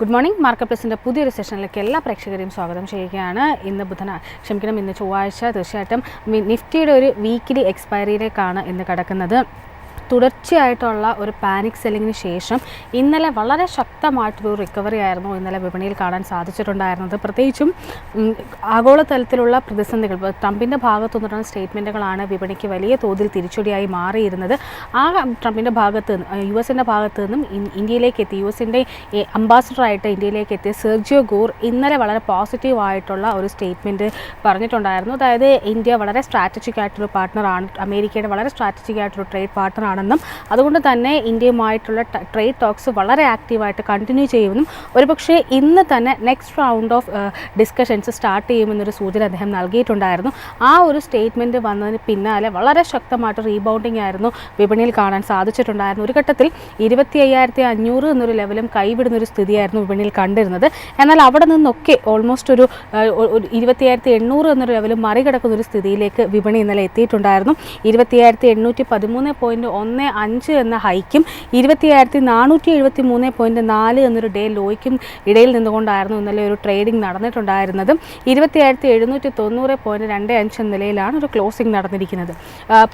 Good morning market പ്ലസിന്റെ പുതിയൊരു സെഷനിലേക്ക് എല്ലാ പ്രേക്ഷകരെയും സ്വാഗതം ചെയ്യുകയാണ്. ഇന്ന് ബുധന ക്ഷമിക്കണം ഇന്ന് ചൊവ്വാഴ്ച. തീർച്ചയായിട്ടും നിഫ്റ്റിയുടെ ഒരു വീക്കിലി എക്സ്പയറിയിലേക്കാണ് ഇന്ന് കിടക്കുന്നത്. തുടർച്ചയായിട്ടുള്ള ഒരു പാനിക് സെല്ലിങ്ങിന് ശേഷം ഇന്നലെ വളരെ ശക്തമായിട്ടൊരു റിക്കവറി ആയിരുന്നു ഇന്നലെ വിപണിയിൽ കാണാൻ സാധിച്ചിട്ടുണ്ടായിരുന്നത്. പ്രത്യേകിച്ചും ആഗോളതലത്തിലുള്ള പ്രതിസന്ധികൾ ട്രംപിന്റെ ഭാഗത്തു നിന്നുള്ള സ്റ്റേറ്റ്മെന്റുകളാണ് വിപണിക്ക് വലിയ തോതിൽ തിരിച്ചടിയായി മാറിയിരുന്നത്. ആ ട്രംപിന്റെ ഭാഗത്ത് നിന്ന് യു എസിന്റെ ഭാഗത്ത് നിന്നും ഇന്ത്യയിലേക്ക് എത്തി യു എസിന്റെ അംബാസിഡറായിട്ട് ഇന്ത്യയിലേക്ക് എത്തിയ സെർജിയോ ഗോർ ഇന്നലെ വളരെ പോസിറ്റീവ് ആയിട്ടുള്ള ഒരു സ്റ്റേറ്റ്മെന്റ് പറഞ്ഞിട്ടുണ്ടായിരുന്നു. അതായത് ഇന്ത്യ വളരെ സ്ട്രാറ്റജിക് ആയിട്ടൊരു പാർട്ട്ണറാണ് അമേരിക്കയുടെ വളരെ സ്ട്രാറ്റജിക് ആയിട്ടൊരു ട്രേഡ് പാർട്ട്ണറാണെന്നും അതുകൊണ്ട് തന്നെ ഇന്ത്യയുമായിട്ടുള്ള ട്രേഡ് ടോക്സ് വളരെ ആക്റ്റീവായിട്ട് കണ്ടിന്യൂ ചെയ്യുമെന്നും ഒരുപക്ഷെ ഇന്ന് തന്നെ next round of discussions start ചെയ്യുമെന്നൊരു സൂചന അദ്ദേഹം നൽകിയിട്ടുണ്ടായിരുന്നു. ആ ഒരു സ്റ്റേറ്റ്മെന്റ് വന്നതിന് പിന്നാലെ വളരെ ശക്തമായിട്ട് റീബൗണ്ടിങ് ആയിരുന്നു വിപണിയിൽ കാണാൻ സാധിച്ചിട്ടുണ്ടായിരുന്നു. ഒരു ഘട്ടത്തിൽ ഇരുപത്തി അയ്യായിരത്തി അഞ്ഞൂറ് എന്നൊരു ലെവലും കൈവിടുന്ന ഒരു സ്ഥിതിയായിരുന്നു വിപണിയിൽ കണ്ടിരുന്നത്. എന്നാൽ അവിടെ നിന്നൊക്കെ ഓൾമോസ്റ്റ് ഒരു ഇരുപത്തിയായിരത്തി എണ്ണൂറ് എന്നൊരു ലെവലും മറികടക്കുന്ന ഒരു സ്ഥിതിയിലേക്ക് വിപണി ഇന്നലെ എത്തിയിട്ടുണ്ടായിരുന്നു. ഇരുപത്തിയായിരത്തി എണ്ണൂറ്റി പതിമൂന്ന് പോയിന്റ് ഒന്ന് അഞ്ച് എന്ന ഹൈക്കും ഇരുപത്തി അയ്യായിരത്തി നാനൂറ്റി എഴുപത്തി മൂന്ന് പോയിന്റ് നാല് എന്നൊരു ഡേ ലോയ്ക്കും ഇടയിൽ നിന്നുകൊണ്ടായിരുന്നു ഇന്നലെ ഒരു ട്രേഡിംഗ് നടന്നിട്ടുണ്ടായിരുന്നത്. ഇരുപത്തി അയ്യായിരത്തി എഴുന്നൂറ്റി തൊണ്ണൂറ് പോയിന്റ് രണ്ട് അഞ്ച് എന്ന നിലയിലാണ് ഒരു ക്ലോസിംഗ് നടന്നിരിക്കുന്നത്.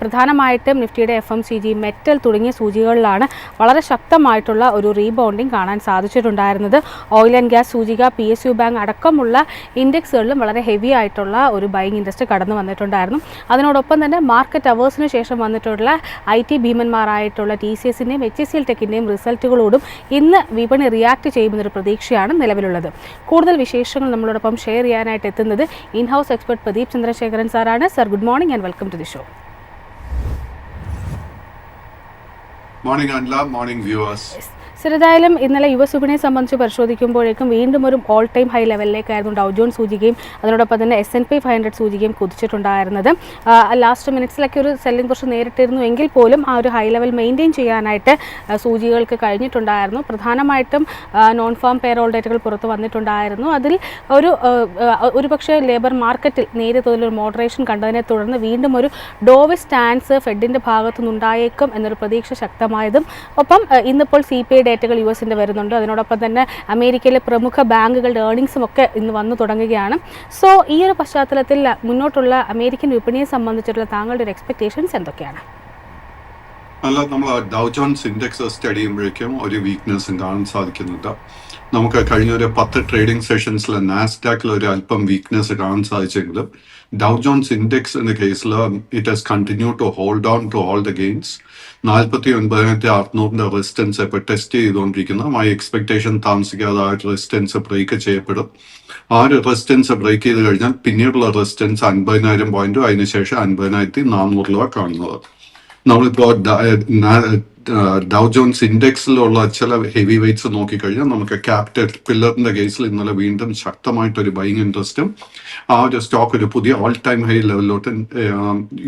പ്രധാനമായിട്ടും നിഫ്റ്റിയുടെ F M C G metal തുടങ്ങിയ സൂചികളിലാണ് വളരെ ശക്തമായിട്ടുള്ള ഒരു റീബൗണ്ടിങ് കാണാൻ സാധിച്ചിട്ടുണ്ടായിരുന്നത്. ഓയിൽ ആൻഡ് ഗ്യാസ് സൂചിക പി എസ് യു ബാങ്ക് അടക്കമുള്ള ഇൻഡെക്സുകളിലും വളരെ ഹെവി ആയിട്ടുള്ള ഒരു ബൈങ് ഇൻഡസ്ട്രി കടന്നു വന്നിട്ടുണ്ടായിരുന്നു. അതിനോടൊപ്പം തന്നെ മാർക്കറ്റ് അവേഴ്സിന് ശേഷം വന്നിട്ടുള്ള ഐ ടി ഭീമന്മാരായിട്ടുള്ള ടി സി എസിന്റെയും എച്ച് എസ് സി എൽ ടെക്കിന്റെയും റിസൾട്ടുകളോടും ഇന്ന് വിപണി റിയാക്ട് ചെയ്യുമെന്നൊരു പ്രതീക്ഷയാണ് നിലവിലുള്ളത്. കൂടുതൽ വിശേഷങ്ങൾ നമ്മളോടൊപ്പം ഷെയർ ചെയ്യാനായിട്ട് എത്തുന്നത് in house expert Pradeep Chandrasekharan സാറാണ്. Sir good morning and welcome to the show morning morning Morning, ഏതായാലും ഇന്നലെ യു എസ് വിപണിയെ സംബന്ധിച്ച് പരിശോധിക്കുമ്പോഴേക്കും വീണ്ടും ഒരു ഓൾ ടൈം ഹൈ ലെവലിലേക്കായിരുന്നു ഡൗ ജോൺ സൂചികയും അതിനോടൊപ്പം തന്നെ S N P five hundred സൂചികയും കുതിച്ചിട്ടുണ്ടായിരുന്നത്. ലാസ്റ്റ് മിനിറ്റ്സിലൊക്കെ ഒരു സെല്ലിംഗ് കുറച്ച് നേരിട്ടിരുന്നു എങ്കിൽ പോലും ആ ഒരു ഹൈ ലെവൽ മെയിന്റെയിൻ ചെയ്യാനായിട്ട് സൂചികൾക്ക് കഴിഞ്ഞിട്ടുണ്ടായിരുന്നു. പ്രധാനമായിട്ടും നോൺ ഫാം പേറോൾ ഡേറ്റുകൾ പുറത്ത് വന്നിട്ടുണ്ടായിരുന്നു. അതിൽ ഒരു ഒരു പക്ഷേ ലേബർ മാർക്കറ്റിൽ നേരിയ തോതിലൊരു മോഡറേഷൻ കണ്ടതിനെ തുടർന്ന് വീണ്ടും ഒരു ഡോവി സ്റ്റാൻസ് ഫെഡിന്റെ ഭാഗത്തു നിന്നുണ്ടായേക്കും എന്നൊരു പ്രതീക്ഷ ശക്തമായതും ഒപ്പം ഇന്നിപ്പോൾ സി പി ഐ ഡേറ്റകൾ യു എസിന്റെ വരുന്നുണ്ട്. അതിനോടൊപ്പം തന്നെ അമേരിക്കയിലെ പ്രമുഖ ബാങ്കുകളുടെ ഏർണിങ്സും ഒക്കെ ഇന്ന് വന്നു തുടങ്ങുകയാണ്. സോ ഈ ഒരു പശ്ചാത്തലത്തിൽ മുന്നോട്ടുള്ള അമേരിക്കൻ വിപണിയെ സംബന്ധിച്ചിട്ടുള്ള താങ്കളുടെ ഒരു എക്സ്പെക്ടേഷൻസ് എന്തൊക്കെയാണ്? അല്ല നമ്മൾ ഡൗ ജോൺസ് ഇൻഡെക്സ് സ്റ്റഡി ചെയ്യുമ്പോഴേക്കും ഒരു വീക്ക്നെസ്സും കാണാൻ സാധിക്കുന്നുണ്ട്. നമുക്ക് കഴിഞ്ഞ ഒരു പത്ത് ട്രേഡിംഗ് സെഷൻസിൽ നാസ്ഡാക്കിൽ ഒരു അല്പം വീക്ക്നെസ് കാണാൻ സാധിച്ചെങ്കിലും ഡൗ ജോൺസ് ഇൻഡെക്സ് എന്ന കേസിൽ it has continue to hold on to all the gains നാൽപ്പത്തി ഒൻപതിനായിരത്തി അറുന്നൂറിന്റെ റെസിസ്റ്റൻസ് ഇപ്പോൾ ടെസ്റ്റ് ചെയ്തുകൊണ്ടിരിക്കുന്നു. മൈ എക്സ്പെക്ടേഷൻ താമസിക്കാതെ ആ റെസിസ്റ്റൻസ് ബ്രേക്ക് ചെയ്യപ്പെടും. ആ ഒരു റെസിസ്റ്റൻസ് ബ്രേക്ക് ചെയ്ത് കഴിഞ്ഞാൽ പിന്നീടുള്ള റെസിസ്റ്റൻസ് അൻപതിനായിരം പോയിന്റും അതിനുശേഷം അൻപതിനായിരത്തി നാനൂറ് രൂപ കാണുന്നത്. നമ്മളിപ്പോ ഡൗ ജോൺസ് ഇൻഡെക്സിലുള്ള ചില ഹെവി വെയ്റ്റ്സ് നോക്കിക്കഴിഞ്ഞാൽ നമുക്ക് ക്യാപിറ്റൽ പില്ലറിന്റെ കേസിൽ ഇന്നലെ വീണ്ടും ശക്തമായിട്ടൊരു ബൈങ് ഇൻട്രസ്റ്റും ആ ഒരു സ്റ്റോക്ക് ഒരു പുതിയ ഓൾ ടൈം ഹൈ ലെവലിലോട്ട്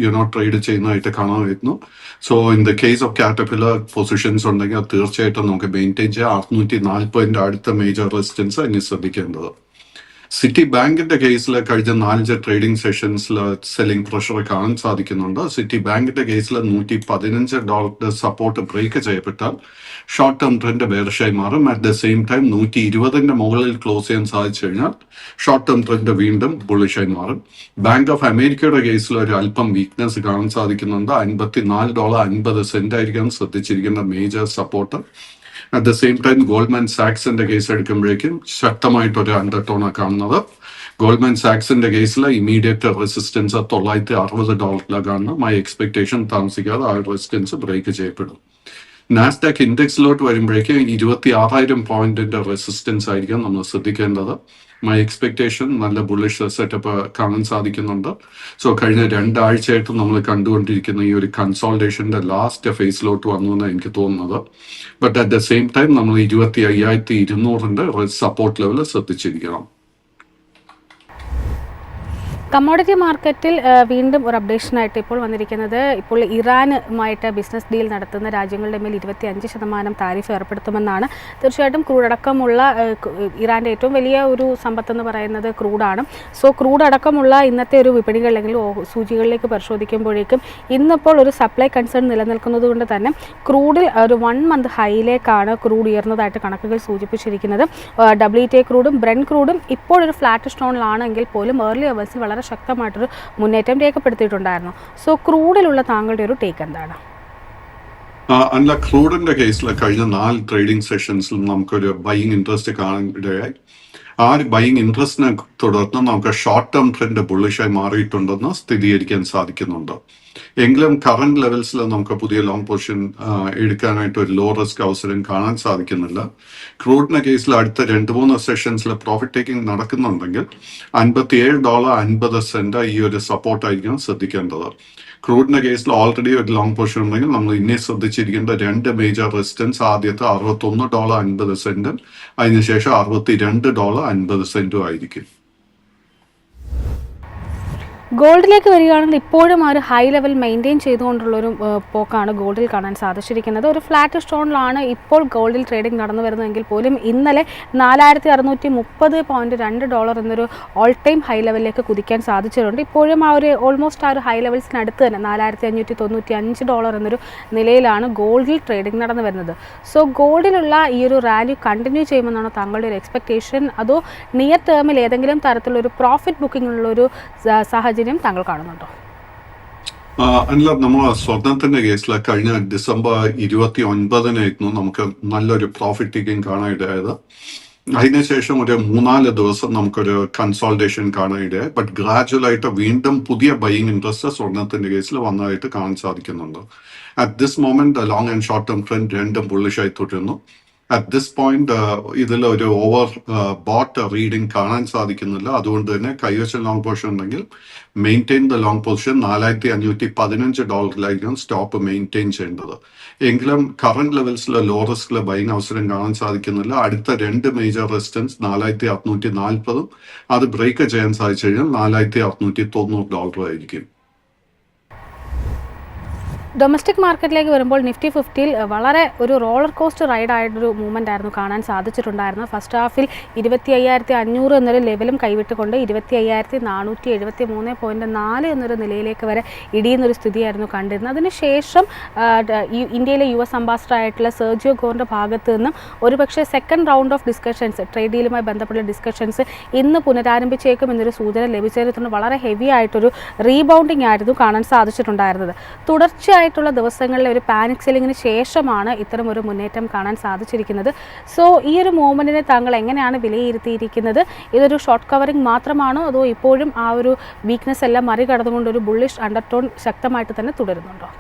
യുനോ ട്രേഡ് ചെയ്യുന്നതായിട്ട് കാണാമായിരുന്നു. So in the case of Caterpillar positions ഉണ്ടെങ്കിൽ തീർച്ചയായിട്ടും നമുക്ക് മെയിന്റെയിൻ ചെയ്യാം. അറുന്നൂറ്റി നാൽപ്പതിന്റെ അടുത്ത മേജർ റെസിസ്റ്റൻസ് ഇനി ശ്രദ്ധിക്കേണ്ടത്. സിറ്റി ബാങ്കിന്റെ കേസിൽ കഴിഞ്ഞ നാലഞ്ച് ട്രേഡിംഗ് സെഷൻസിൽ സെല്ലിംഗ് പ്രഷർ കാണാൻ സാധിക്കുന്നുണ്ട്. സിറ്റി ബാങ്കിന്റെ കേസിൽ നൂറ്റി പതിനഞ്ച് ഡോളറിന്റെ സപ്പോർട്ട് ബ്രേക്ക് ചെയ്യപ്പെട്ടാൽ ഷോർട്ട് ടേം ട്രെൻഡ് ബേർഷായി മാറും. അറ്റ് ദ സെയിം ടൈം നൂറ്റി ഇരുപതിന്റെ മുകളിൽ ക്ലോസ് ചെയ്യാൻ സാധിച്ചു കഴിഞ്ഞാൽ ഷോർട്ട് ടേം ട്രെൻഡ് വീണ്ടും ബുള്ളിഷായി മാറും. ബാങ്ക് ഓഫ് അമേരിക്കയുടെ കേസിൽ ഒരു അല്പം വീക്ക്നെസ് കാണാൻ സാധിക്കുന്നുണ്ട്. അൻപത്തിനാല് ഡോളർ അൻപത് സെന്റ് ആയിരിക്കാൻ ശ്രദ്ധിച്ചിരിക്കുന്ന major support at the same time Goldman സാക്സിന്റെ case എടുക്കുമ്പോഴേക്കും ശക്തമായിട്ട് ഒരു അണ്ടർടോണാണ് കാണുന്നത്. ഗോൾഡ്മാൻ സാക്സിന്റെ കേസിൽ ഇമീഡിയറ്റ് റെസിസ്റ്റൻസ് തൊള്ളായിരത്തി അറുപത് ഡോളറിലാണ് മൈ എക്സ്പെക്ടേഷൻ താമസിക്കാതെ ആ റെസിസ്റ്റൻസ് ബ്രേക്ക് ചെയ്യപ്പെടും. നാസ്ഡാക്ക് ഇൻഡെക്സിലോട്ട് വരുമ്പോഴേക്കും ഇരുപത്തി ആറായിരം പോയിന്റിന്റെ റെസിസ്റ്റൻസ് ആയിരിക്കും നമ്മൾ ശ്രദ്ധിക്കേണ്ടത്. മൈ എക്സ്പെക്ടേഷൻ നല്ല ബുള്ളിഷ് സെറ്റപ്പ് കാണാൻ സാധിക്കുന്നുണ്ട്. സോ കഴിഞ്ഞ രണ്ടാഴ്ചയായിട്ട് നമ്മൾ കണ്ടുകൊണ്ടിരിക്കുന്ന ഈ ഒരു കൺസോൾട്ടേഷന്റെ ലാസ്റ്റ് ഫേസിലോട്ട് വന്നു എന്നാണ് എനിക്ക് തോന്നുന്നത്. But at the same time നമ്മൾ ഇരുപത്തി അയ്യായിരത്തി ഇരുന്നൂറിന്റെ സപ്പോർട്ട് ലെവൽ ശ്രദ്ധിച്ചിരിക്കണം. കമ്മോഡിറ്റി മാർക്കറ്റിൽ വീണ്ടും ഒരു അപ്ഡേഷനായിട്ട് ഇപ്പോൾ വന്നിരിക്കുന്നത്. ഇപ്പോൾ ഇറാനുമായിട്ട് ബിസിനസ് ഡീൽ നടത്തുന്ന രാജ്യങ്ങളുടെ മേൽ ഇരുപത്തി അഞ്ച് ശതമാനം താരിഫ് ഏർപ്പെടുത്തുമെന്നാണ്. തീർച്ചയായിട്ടും ക്രൂഡ് അടക്കമുള്ള ഇറാന്റെ ഏറ്റവും വലിയ ഒരു സമ്പത്ത് എന്ന് പറയുന്നത് ക്രൂഡാണ്. സോ ക്രൂഡ് അടക്കമുള്ള ഇന്നത്തെ ഒരു വിപണികൾ അല്ലെങ്കിൽ സൂചികളിലേക്ക് പരിശോധിക്കുമ്പോഴേക്കും ഇന്നിപ്പോൾ ഒരു സപ്ലൈ കൺസേൺ നിലനിൽക്കുന്നത് കൊണ്ട് തന്നെ ക്രൂഡിൽ ഒരു വൺ മന്ത് ഹൈയിലേക്കാണ് ക്രൂഡ് ഉയർന്നതായിട്ട് കണക്കുകൾ സൂചിപ്പിച്ചിരിക്കുന്നത്. ഡബ്ല്യു ടി ക്രൂഡും ബ്രെൻ ക്രൂഡും ഇപ്പോൾ ഒരു ഫ്ലാറ്റ് സ്റ്റോണിലാണെങ്കിൽ പോലും ഏർലി അവേഴ്സിൽ വളരെ ശക്തമായിട്ടൊരു മുന്നേറ്റം രേഖപ്പെടുത്തിയിട്ടുണ്ടായിരുന്നു. സോ ക്രൂഡിലുള്ള താങ്കളുടെ ഒരു ടേക്ക് എന്താണ്? അല്ല ക്രൂഡിന്റെ കേസിൽ കഴിഞ്ഞ നാല് ട്രേഡിംഗ് സെഷൻസിൽ നമുക്കൊരു ബൈയിങ് ഇൻട്രസ്റ്റ് കാണാൻ ഇടയായി ആ ഒരു ബൈങ് ഇൻട്രസ്റ്റിനെ തുടർന്ന് നമുക്ക് ഷോർട്ട് ടേം ട്രെൻഡ് ബുള്ളിഷായി മാറിയിട്ടുണ്ടെന്ന് സ്ഥിരീകരിക്കാൻ സാധിക്കുന്നുണ്ട്. എങ്കിലും കറന്റ് ലെവൽസിൽ നമുക്ക് പുതിയ ലോങ് പൊസിഷൻ എടുക്കാനായിട്ട് ഒരു ലോ റിസ്ക് അവസരം കാണാൻ സാധിക്കുന്നില്ല. ക്രൂഡിന്റെ കേസിൽ അടുത്ത രണ്ട് മൂന്ന് സെഷൻസിൽ പ്രോഫിറ്റ് ടേക്കിംഗ് നടക്കുന്നുണ്ടെങ്കിൽ അൻപത്തിയേഴ് ഡോളർ അൻപത് സെന്റ് ഈ ഒരു സപ്പോർട്ടായിരിക്കണം ശ്രദ്ധിക്കേണ്ടത്. ക്രൂഡിന്റെ കേസിൽ ഓൾറെഡി ഒരു ലോങ് പൊസിഷൻ ഉണ്ടെങ്കിൽ നമ്മൾ ഇനി ശ്രദ്ധിച്ചിരിക്കേണ്ട രണ്ട് മേജർ റെസിസ്റ്റൻസ് ആദ്യത്തെ അറുപത്തൊന്ന് ഡോളർ അൻപത് സെന്റും അതിനുശേഷം അറുപത്തി രണ്ട് ഡോളർ അൻപത് സെന്റും ആയിരിക്കും. ഗോൾഡിലേക്ക് വരികയാണെങ്കിൽ ഇപ്പോഴും ആ ഒരു ഹൈ ലെവൽ മെയിന്റെയിൻ ചെയ്തുകൊണ്ടുള്ളൊരു പോക്കാണ് ഗോൾഡിൽ കാണാൻ സാധിച്ചിരിക്കുന്നത്. ഒരു ഫ്ലാറ്റ് സ്റ്റോണിലാണ് ഇപ്പോൾ ഗോൾഡിൽ ട്രേഡിംഗ് നടന്നു വരുന്നതെങ്കിൽ പോലും ഇന്നലെ നാലായിരത്തി അറുന്നൂറ്റി മുപ്പത് പോയിന്റ് രണ്ട് ഡോളർ എന്നൊരു ഓൾ ടൈം ഹൈ ലെവലിലേക്ക് കുതിക്കാൻ സാധിച്ചിട്ടുണ്ട്. ഇപ്പോഴും ആ ഒരു ഓൾമോസ്റ്റ് ആ ഒരു ഹൈ ലെവൽസിനടുത്ത് തന്നെ നാലായിരത്തി അഞ്ഞൂറ്റി തൊണ്ണൂറ്റി അഞ്ച് ഡോളർ എന്നൊരു നിലയിലാണ് ഗോൾഡിൽ ട്രേഡിംഗ് നടന്നു വരുന്നത്. സോ ഗോൾഡിലുള്ള ഈ ഒരു റാലി കണ്ടിന്യൂ ചെയ്യുമെന്നാണ് താങ്കളുടെ ഒരു എക്സ്പെക്റ്റേഷൻ അതോ നിയർ ടേമിൽ ഏതെങ്കിലും തരത്തിലുള്ള ഒരു പ്രോഫിറ്റ് ബുക്കിംഗ് ഒരു സ- സാഹചര്യം താങ്കൾ കാണുന്നുണ്ടോ? അല്ല നമ്മൾ സ്വർണത്തിന്റെ കേസിൽ കഴിഞ്ഞ ഡിസംബർ ഇരുപത്തി ഒൻപതിനായിരുന്നു നമുക്ക് നല്ലൊരു പ്രോഫിറ്റ് ടേക്കിംഗ് കാണാനിടയായത് അതിനുശേഷം ഒരു മൂന്നാൽ ദിവസം നമുക്കൊരു കൺസോൾട്ടേഷൻ കാണാനിടയായി ബട്ട് ഗ്രാജുവലായിട്ട് വീണ്ടും പുതിയ ബൈയിങ് ഇൻട്രസ്റ്റ് സ്വർണത്തിന്റെ കേസിൽ വന്നതായിട്ട് കാണാൻ സാധിക്കുന്നുണ്ട്. At this moment long and short term trend രണ്ടും ബുള്ളിഷായി തുടരുന്നു. അറ്റ് ദിസ് പോയിന്റ് ഇതിൽ ഒരു ഓവർ ബോട്ട് റീഡിംഗ് കാണാൻ സാധിക്കുന്നില്ല. അതുകൊണ്ട് തന്നെ കൈവശം ലോങ് പൊസിഷൻ ഉണ്ടെങ്കിൽ മെയിന്റെയിൻ ദ ലോങ് പൊസിഷൻ നാലായിരത്തി അഞ്ഞൂറ്റി പതിനഞ്ച് ഡോളറിലായിരിക്കും സ്റ്റോപ്പ് മെയിന്റെയിൻ ചെയ്യേണ്ടത്. എങ്കിലും കറന്റ് ലെവൽസിലെ ലോ റിസ്കിലെ ബൈങ് അവസരം കാണാൻ സാധിക്കുന്നില്ല. അടുത്ത രണ്ട് മേജർ റെസിസ്റ്റൻസ് നാലായിരത്തി അറുന്നൂറ്റി നാൽപ്പതും അത് ബ്രേക്ക് ചെയ്യാൻ സാധിച്ചു കഴിഞ്ഞാൽ നാലായിരത്തി അറുന്നൂറ്റി തൊണ്ണൂറ് ഡോളർ ആയിരിക്കും ഡൊമസ്റ്റിക് മാർക്കറ്റിലേക്ക് വരുമ്പോൾ നിഫ്റ്റി ഫിഫ്റ്റിയിൽ വളരെ ഒരു റോളർ കോസ്റ്റ് റൈഡ് ആയിട്ടൊരു മൂവ്മെന്റ് ആയിരുന്നു കാണാൻ സാധിച്ചിട്ടുണ്ടായിരുന്നു ഫസ്റ്റ് ഹാഫിൽ ഇരുപത്തി അയ്യായിരത്തി അഞ്ഞൂറ് എന്നൊരു ലെവലും കൈവിട്ടുകൊണ്ട് ഇരുപത്തി അയ്യായിരത്തി നാനൂറ്റി എഴുപത്തി മൂന്ന് പോയിന്റ് നാല് എന്നൊരു നിലയിലേക്ക് വരെ ഇടിയുന്നൊരു സ്ഥിതിയായിരുന്നു കണ്ടിരുന്നത്. അതിനുശേഷം ഇന്ത്യയിലെ യു എസ് അംബാസഡർ ആയിട്ടുള്ള സെർജിയോ ഗോറിന്റെ ഭാഗത്തു നിന്നും ഒരുപക്ഷെ second round of discussions trade ഡീലുമായി ബന്ധപ്പെട്ട ഡിസ്കഷൻസ് ഇന്ന് പുനരാരംഭിച്ചേക്കും എന്നൊരു സൂചന ലഭിച്ചതിനെ തുടർന്ന് വളരെ ഹെവി ആയിട്ടൊരു റീബൗണ്ടിങ് ആയിരുന്നു കാണാൻ സാധിച്ചിട്ടുണ്ടായിരുന്നത്. തുടർച്ചയായിട്ടുള്ള ദിവസങ്ങളിലെ ഒരു പാനിക് സെല്ലിങ്ങിന് ശേഷമാണ് ഇത്തരം ഒരു മുന്നേറ്റം കാണാൻ സാധിച്ചിരിക്കുന്നത്. സോ ഈ ഒരു മൂവ്മെന്റിനെ താങ്കൾ എങ്ങനെയാണ് വിലയിരുത്തിയിരിക്കുന്നത്? ഇതൊരു ഷോർട്ട് കവറിംഗ് മാത്രമാണോ? അതോ ഇപ്പോഴും ആ ഒരു വീക്ക്നെസ് എല്ലാം മറികടന്നുകൊണ്ട് ഒരു ബുള്ളിഷ് അണ്ടർടോൺ ശക്തമായിട്ട് തന്നെ തുടരുന്നുണ്ടോ?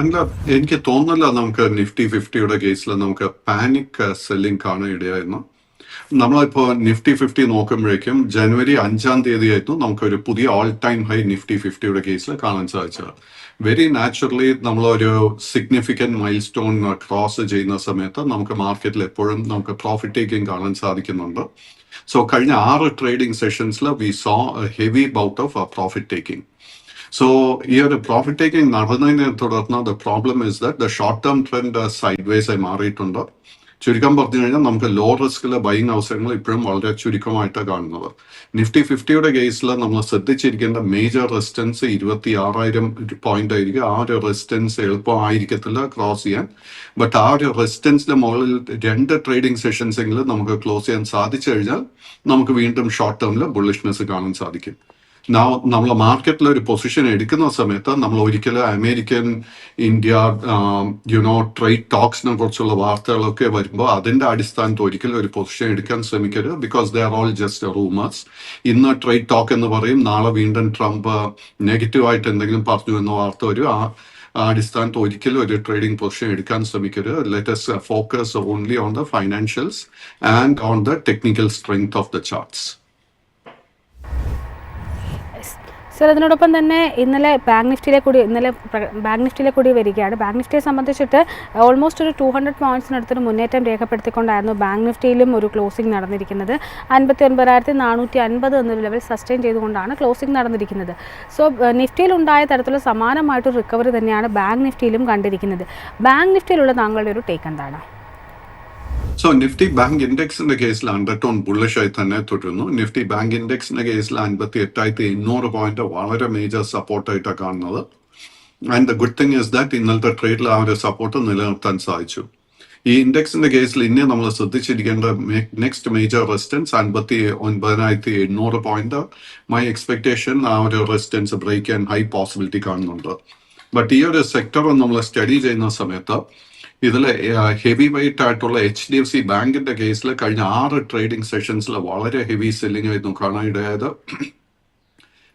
അല്ല എനിക്ക് തോന്നല്ല നമുക്ക് നിഫ്റ്റി ഫിഫ്റ്റിയുടെ കേസിൽ നമുക്ക് പാനിക് സെല്ലിംഗ് കാണാൻ ഇടയായിരുന്നു. നമ്മളിപ്പോ നിഫ്റ്റി ഫിഫ്റ്റി നോക്കുമ്പോഴേക്കും ജനുവരി അഞ്ചാം തീയതി ആയിരുന്നു നമുക്കൊരു പുതിയ ഓൾ ടൈം ഹൈ നിഫ്റ്റി ഫിഫ്റ്റിയുടെ കേസിൽ കാണാൻ സാധിച്ചത്. വെരി നാച്ചുറലി നമ്മളൊരു സിഗ്നിഫിക്കന്റ് മൈൽ സ്റ്റോൺ ക്രോസ് ചെയ്യുന്ന സമയത്ത് നമുക്ക് മാർക്കറ്റിൽ എപ്പോഴും നമുക്ക് പ്രോഫിറ്റ് ടേക്കിംഗ് കാണാൻ സാധിക്കുന്നുണ്ട്. സോ കഴിഞ്ഞ ആറ് trading സെഷൻസിൽ we saw heavy bout of profit taking so ഈ ഒരു പ്രോഫിറ്റ് ടേക്കിംഗ് നടന്നതിനെ തുടർന്ന് the problem is the short term trend sideways ആയി മാറിയിട്ടുണ്ട്. ചുരുക്കം പറഞ്ഞു കഴിഞ്ഞാൽ നമുക്ക് ലോ റിസ്കിലെ ബൈങ് അവസരങ്ങൾ ഇപ്പോഴും വളരെ ചുരുക്കമായിട്ടാണ് കാണുന്നത്. നിഫ്റ്റി ഫിഫ്റ്റിയുടെ കേസിൽ നമ്മൾ ശ്രദ്ധിച്ചിരിക്കേണ്ട മേജർ റെസിസ്റ്റൻസ് ഇരുപത്തി ആറായിരം പോയിന്റ് ആയിരിക്കും. ആ ഒരു റെസിസ്റ്റൻസ് എളുപ്പമായിരിക്കത്തില്ല ക്രോസ് ചെയ്യാൻ. ബട്ട് ആ ഒരു റെസിസ്റ്റൻസിന്റെ മുകളിൽ രണ്ട് ട്രേഡിംഗ് സെഷൻസ് എങ്കിലും നമുക്ക് ക്ലോസ് ചെയ്യാൻ സാധിച്ചു കഴിഞ്ഞാൽ നമുക്ക് വീണ്ടും ഷോർട്ട് ടേമിൽ ബുള്ളിഷ്നെസ് കാണാൻ സാധിക്കും. നമ്മൾ മാർക്കറ്റിൽ ഒരു പൊസിഷൻ എടുക്കുന്ന സമയത്ത് നമ്മൾ ഒരിക്കലും American India you know trade ടോക്സിനെ കുറിച്ചുള്ള വാർത്തകളൊക്കെ വരുമ്പോൾ അതിന്റെ അടിസ്ഥാനത്തിൽ ഒരിക്കലും ഒരു പൊസിഷൻ എടുക്കാൻ ശ്രമിക്കരുത് because they are all just rumours ഇന്ന് ട്രേഡ് ടോക്ക് എന്ന് പറയും നാളെ വീണ്ടും ട്രംപ് നെഗറ്റീവായിട്ട് എന്തെങ്കിലും പറഞ്ഞു എന്ന വാർത്ത വരും. ആ അടിസ്ഥാനത്തിൽ ഒരിക്കലും ഒരു ട്രേഡിംഗ് പൊസിഷൻ എടുക്കാൻ ശ്രമിക്കരുത്. Let's focus only on the financials and on the technical strength of the charts sir അതിനോടൊപ്പം തന്നെ ഇന്നലെ ബാങ്ക് നിഫ്റ്റിയിലെ കൂടി ഇന്നലെ ബാങ്ക് നിഫ്റ്റിയിലെ കൂടി വരികയാണ്. ബാങ്ക് നിഫ്റ്റിയെ സംബന്ധിച്ചിട്ട് ഓൾമോസ്റ്റ് ഒരു ടു ഹൺഡ്രഡ് പോയിന്റ്സിനടുത്തൊരു മുന്നേറ്റം രേഖപ്പെടുത്തിക്കൊണ്ടായിരുന്നു ബാങ്ക് നിഫ്റ്റിയിലും ഒരു ക്ലോസിംഗ് നടന്നിരിക്കുന്നത്. അൻപത്തി ഒൻപതിനായിരത്തി നാനൂറ്റി അൻപത് എന്നൊരു ലെവൽ സസ്റ്റെയിൻ ചെയ്തുകൊണ്ടാണ് ക്ലോസിംഗ് നടന്നിരിക്കുന്നത്. സോ നിഫ്റ്റിയിലുണ്ടായ തരത്തിലുള്ള സമാനമായിട്ടൊരു റിക്കവറി തന്നെയാണ് ബാങ്ക് നിഫ്റ്റിയിലും കണ്ടിരിക്കുന്നത്. ബാങ്ക് നിഫ്റ്റിയിലുള്ള താങ്കളുടെ ഒരു ടേക്ക് എന്താണ്? സോ നിഫ്റ്റി ബാങ്ക് ഇൻഡെക്സിന്റെ കേസിൽ അണ്ടർടോൺ ബുള്ളിഷ് ആയി തന്നെ തുടരുന്നു. നിഫ്റ്റി ബാങ്ക് ഇൻഡെക്സിന്റെ കേസിൽ അൻപത്തി എട്ടായിരത്തി എണ്ണൂറ് പോയിന്റ് വളരെ മേജർ സപ്പോർട്ടായിട്ടാണ് കാണുന്നത്. And the good thing is that ഇന്നലത്തെ ട്രേഡിൽ ആ ഒരു സപ്പോർട്ട് നിലനിർത്താൻ സാധിച്ചു. ഈ ഇൻഡെക്സിന്റെ കേസിൽ ഇനി നമ്മൾ ശ്രദ്ധിച്ചിരിക്കേണ്ട നെക്സ്റ്റ് മേജർ റെസിസ്റ്റൻസ് അൻപത്തി ഒൻപതിനായിരത്തി എണ്ണൂറ് പോയിന്റ് മൈ എക്സ്പെക്ടേഷൻ ആ ഒരു resistance break and high possibility കാണുന്നുണ്ട്. ബട്ട് ഈ ഒരു സെക്ടർ നമ്മൾ സ്റ്റഡി ചെയ്യുന്ന സമയത്ത് ഇതിൽ ഹെവി വെയിറ്റ് ആയിട്ടുള്ള എച്ച് ഡി എഫ് സി ബാങ്കിന്റെ കേസിൽ കഴിഞ്ഞ ആറ് ട്രേഡിംഗ് സെഷൻസിൽ വളരെ ഹെവി സെല്ലിംഗ് ആയിരുന്നു കാണാനിടയായത്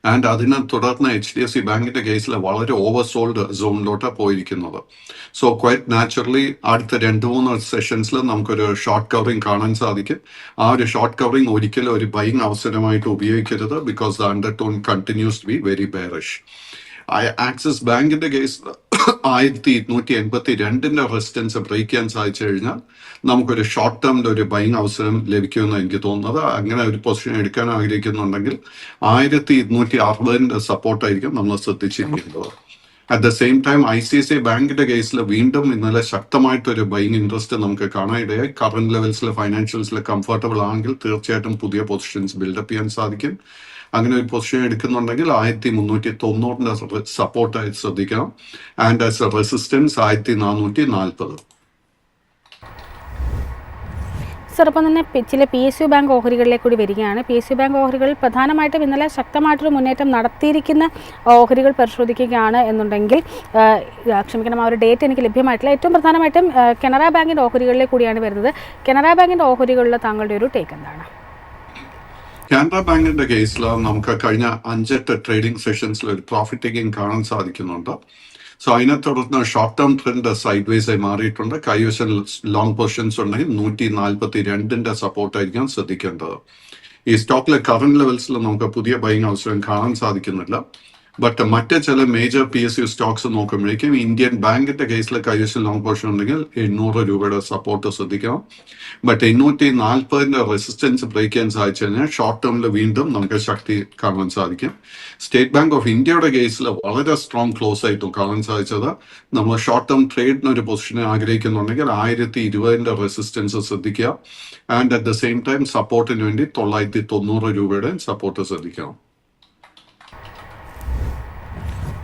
ആൻഡ് അതിനെ തുടർന്ന് എച്ച് ഡി എഫ് സി ബാങ്കിന്റെ കേസിൽ വളരെ ഓവർ സോൾഡ് സോണിലോട്ട് പോയിരിക്കുന്നത്. സോ ക്വൈറ്റ് നാച്ചുറലി അടുത്ത രണ്ട് മൂന്ന് സെഷൻസിൽ നമുക്കൊരു ഷോർട്ട് കവറിംഗ് കാണാൻ സാധിക്കും. ആ ഒരു ഷോർട്ട് കവറിംഗ് ഒരിക്കലും ഒരു ബൈങ് അവസരമായിട്ട് ഉപയോഗിക്കരുത് because the undertone continues to be very bearish Axis ബാങ്കിന്റെ കേസ് ആയിരത്തി ഇരുന്നൂറ്റി എൺപത്തി രണ്ടിന്റെ റെസിസ്റ്റൻസ് ബ്രേക്ക് ചെയ്യാൻ സാധിച്ചു കഴിഞ്ഞാൽ നമുക്കൊരു ഷോർട്ട് ടേമിന്റെ ഒരു ബൈങ് അവസരം ലഭിക്കുമെന്ന് എനിക്ക് തോന്നുന്നത്. അങ്ങനെ ഒരു പൊസിഷൻ എടുക്കാൻ ആഗ്രഹിക്കുന്നുണ്ടെങ്കിൽ ആയിരത്തി ഇരുന്നൂറ്റി അറുപതിന്റെ സപ്പോർട്ടായിരിക്കും നമ്മൾ ശ്രദ്ധിച്ചിരിക്കുന്നത് at the same time I C C ബാങ്കിന്റെ കേസിൽ വീണ്ടും ഇന്നലെ ശക്തമായിട്ടൊരു ബൈങ് ഇൻട്രസ്റ്റ് നമുക്ക് കാണാനിടയായി കറന്റ് ലെവൽസിൽ ഫൈനാൻഷ്യൽസിൽ കംഫർട്ടബിൾ ആണെങ്കിൽ തീർച്ചയായിട്ടും പുതിയ പൊസിഷൻസ് ബിൽഡപ്പ് ചെയ്യാൻ സാധിക്കും. അങ്ങനെ ഒരു പൊസിഷൻ എടുക്കുന്നുണ്ടെങ്കിൽ ആയിരത്തി മുന്നൂറ്റി തൊണ്ണൂറിന്റെ സപ്പോർട്ടായി ശ്രദ്ധിക്കണം. ആൻഡ് ആസ് എ റെസിസ്റ്റൻസ് ആയിരത്തി നാനൂറ്റി നാൽപ്പത്. അതോടൊപ്പം തന്നെ ചില പി എസ് യു ബാങ്ക് ഓഹരികളിലേക്ക് കൂടി വരികയാണ്. പി എസ് യു ബാങ്ക് ഓഹരികൾ പ്രധാനമായിട്ടും ഇന്നലെ ശക്തമായിട്ടൊരു മുന്നേറ്റം നടത്തിയിരിക്കുന്ന ഓഹരികൾ പരിശോധിക്കുകയാണ് എന്നുണ്ടെങ്കിൽ ക്ഷമിക്കണം ആ ഒരു ഡേറ്റ് എനിക്ക് ലഭ്യമായിട്ടില്ല. ഏറ്റവും പ്രധാനമായിട്ടും കനറ ബാങ്കിന്റെ ഓഹരികളിലേക്ക് കൂടിയാണ് വരുന്നത്. കനറ ബാങ്കിന്റെ ഓഹരികളിൽ താങ്കളുടെ ഒരു ടേക്ക് എന്താണ്? കാനറ ബാങ്കിന്റെ കേസിൽ നമുക്ക് കഴിഞ്ഞ അഞ്ചെട്ട് ട്രേഡിംഗ് സെഷൻസിൽ ഒരു പ്രോഫിറ്റ് ടേക്കിംഗ് കാണാൻ സാധിക്കുന്നുണ്ട്. സോ അതിനെ തുടർന്ന് short term trend sideways ആയി മാറിയിട്ടുണ്ട്. കൈവശം ലോങ് പൊസിഷൻസ് ഉണ്ടെങ്കിൽ നൂറ്റി നാൽപ്പത്തി രണ്ടിന്റെ സപ്പോർട്ടായിരിക്കാം ശ്രദ്ധിക്കേണ്ടത്. ഈ സ്റ്റോക്കിലെ കറന്റ് ലെവൽസിൽ നമുക്ക് പുതിയ ബൈങ് അവസരം കാണാൻ സാധിക്കുന്നില്ല. ബട്ട് മറ്റ് ചില major P S U stocks നോക്കുമ്പോഴേക്കും Indian ബാങ്കിന്റെ കേസിൽ കൈവശം ലോങ് പോർഷൻ ഉണ്ടെങ്കിൽ എണ്ണൂറ് രൂപയുടെ സപ്പോർട്ട് ശ്രദ്ധിക്കണം. ബട്ട് എണ്ണൂറ്റി നാൽപ്പതിന്റെ റെസിസ്റ്റൻസ് ബ്രേക്ക് ചെയ്യാൻ സാധിച്ചു കഴിഞ്ഞാൽ ഷോർട്ട് ടേമിൽ വീണ്ടും നമുക്ക് ശക്തി കാണാൻ സാധിക്കും. സ്റ്റേറ്റ് ബാങ്ക് ഓഫ് ഇന്ത്യയുടെ കേസിൽ വളരെ സ്ട്രോങ് ക്ലോസ് ആയിട്ടും കാണാൻ സാധിച്ചത്. നമ്മൾ ഷോർട്ട് ടേം ട്രേഡിന് ഒരു പൊസിഷനെ ആഗ്രഹിക്കുന്നുണ്ടെങ്കിൽ ആയിരത്തി ഇരുപതിന്റെ റെസിസ്റ്റൻസ് ശ്രദ്ധിക്കുക. And at the same time സപ്പോർട്ടിന് വേണ്ടി തൊള്ളായിരത്തി തൊണ്ണൂറ് രൂപയുടെ സപ്പോർട്ട് ശ്രദ്ധിക്കണം.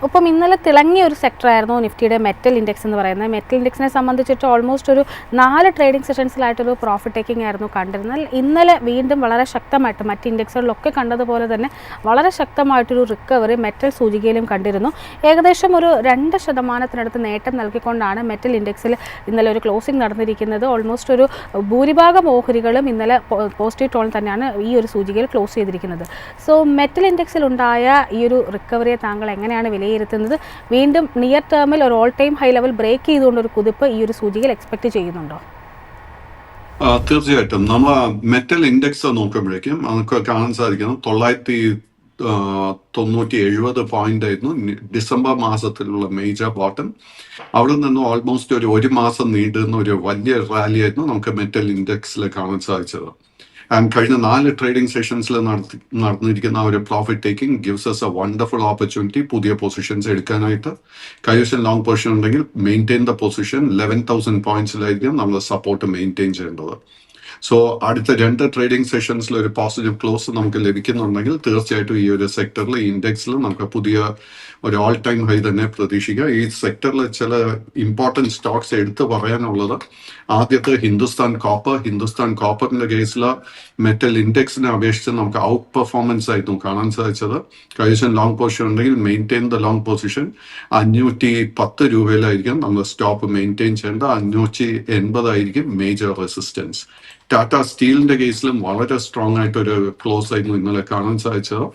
ഒപ്പം ഇന്നലെ തിളങ്ങിയ ഒരു സെക്ടറായിരുന്നു നിഫ്റ്റിയുടെ മെറ്റൽ ഇൻഡെക്സ് എന്ന് പറയുന്നത്. മെറ്റൽ ഇൻഡെക്സിനെ സംബന്ധിച്ചിട്ട് ഓൾമോസ്റ്റ് ഒരു നാല് ട്രേഡിംഗ് സെഷൻസിലായിട്ടൊരു പ്രോഫിറ്റ് ടേക്കിംഗ് ആയിരുന്നു കണ്ടിരുന്നത്. ഇന്നലെ വീണ്ടും വളരെ ശക്തമായിട്ട് മറ്റ് ഇൻഡെക്സുകളിലൊക്കെ കണ്ടതുപോലെ തന്നെ വളരെ ശക്തമായിട്ടൊരു റിക്കവറി മെറ്റൽ സൂചികയിലും കണ്ടിരുന്നു. ഏകദേശം ഒരു രണ്ട് ശതമാനത്തിനടുത്ത് നേട്ടം നൽകിക്കൊണ്ടാണ് മെറ്റൽ ഇൻഡെക്സിൽ ഇന്നലെ ഒരു ക്ലോസിംഗ് നടന്നിരിക്കുന്നത്. ഓൾമോസ്റ്റ് ഒരു ഭൂരിഭാഗം ഓഹരികളും ഇന്നലെ പോസിറ്റീവ് ടോൺ തന്നെയാണ് ഈ ഒരു സൂചികയിൽ ക്ലോസ് ചെയ്തിരിക്കുന്നത്. സോ മെറ്റൽ ഇൻഡെക്സിൽ ഉണ്ടായ ഈ ഒരു റിക്കവറിയെ താങ്കൾ എങ്ങനെയാണ് വിലയിരുത്തുന്നത് വീണ്ടും നിയർ ടേമിൽ ഒരു all time high level break ചെയ്തുകൊണ്ട് ഒരു കുതിപ്പ് ഈ ഒരു സൂചികയിൽ എക്സ്പെക്ട് ചെയ്യുന്നുണ്ടോ? തീർച്ചയായിട്ടും. നമ്മൾ മെറ്റൽ ഇൻഡെക്സ് നോക്കുമ്പോഴേക്കും നമുക്ക് കാണാൻ സാധിക്കുന്നത് തൊള്ളായിരത്തി തൊണ്ണൂറ്റി എഴുപത് പോയിന്റ് ആയിരുന്നു. ഡിസംബർ മാസത്തിലുള്ള മേജർ ബോട്ടം അവിടെ നിന്ന് ഓൾമോസ്റ്റ് ഒരു ഒരു മാസം നീണ്ടുന്ന ഒരു വലിയ റാലി ആയിരുന്നു നമുക്ക് മെറ്റൽ ഇൻഡെക്സിൽ കാണാൻ സാധിച്ചത്. കഴിഞ്ഞ നാല് ട്രേഡിംഗ് സെഷൻസിൽ നടത്തി നടന്നിരിക്കുന്ന ഒരു profit taking gives us a wonderful opportunity പുതിയ പൊസിഷൻസ് എടുക്കാനായിട്ട്. കൈവശം ലോങ് പൊസിഷൻ ഉണ്ടെങ്കിൽ maintain the position eleven thousand പോയിന്റ്സിലായിരിക്കും നമ്മൾ സപ്പോർട്ട് മെയിന്റെയിൻ ചെയ്യേണ്ടത്. സോ അടുത്ത രണ്ട് ട്രേഡിംഗ് സെഷൻസിൽ ഒരു പോസിറ്റീവ് ക്ലോസ് നമുക്ക് ലഭിക്കുന്നുണ്ടെങ്കിൽ തീർച്ചയായിട്ടും ഈ ഒരു സെക്ടറിൽ ഇൻഡെക്സിൽ നമുക്ക് പുതിയ ഒരു ഓൾ ടൈം ഹൈ തന്നെ പ്രതീക്ഷിക്കാം. ഈ സെക്ടറിൽ ചില ഇമ്പോർട്ടന്റ് സ്റ്റോക്സ് എടുത്തു പറയാനുള്ളത് ആദ്യത്തെ ഹിന്ദുസ്ഥാൻ കോപ്പർ ഹിന്ദുസ്ഥാൻ കോപ്പറിന്റെ കേസിൽ മെറ്റൽ ഇൻഡെക്സിനെ അപേക്ഷിച്ച് നമുക്ക് ഔട്ട് പെർഫോമൻസ് ആയിരുന്നു കാണാൻ സാധിച്ചത്. കൈവശം ലോങ് പൊസിഷൻ ഉണ്ടെങ്കിൽ മെയിന്റെയിൻ ദ ലോങ് പൊസിഷൻ അഞ്ഞൂറ്റി പത്ത് രൂപയിലായിരിക്കും നമ്മൾ സ്റ്റോപ്പ് മെയിന്റെയിൻ ചെയ്യേണ്ട അഞ്ഞൂറ്റി എൺപതായിരിക്കും മേജർ റെസിസ്റ്റൻസ് ടാറ്റ സ്റ്റീലിന്റെ കേസിലും വളരെ സ്ട്രോങ് ആയിട്ട് ഒരു ക്ലോസ് ആയിരുന്നു ഇന്നലെ കാണാൻ സാധിച്ചത്.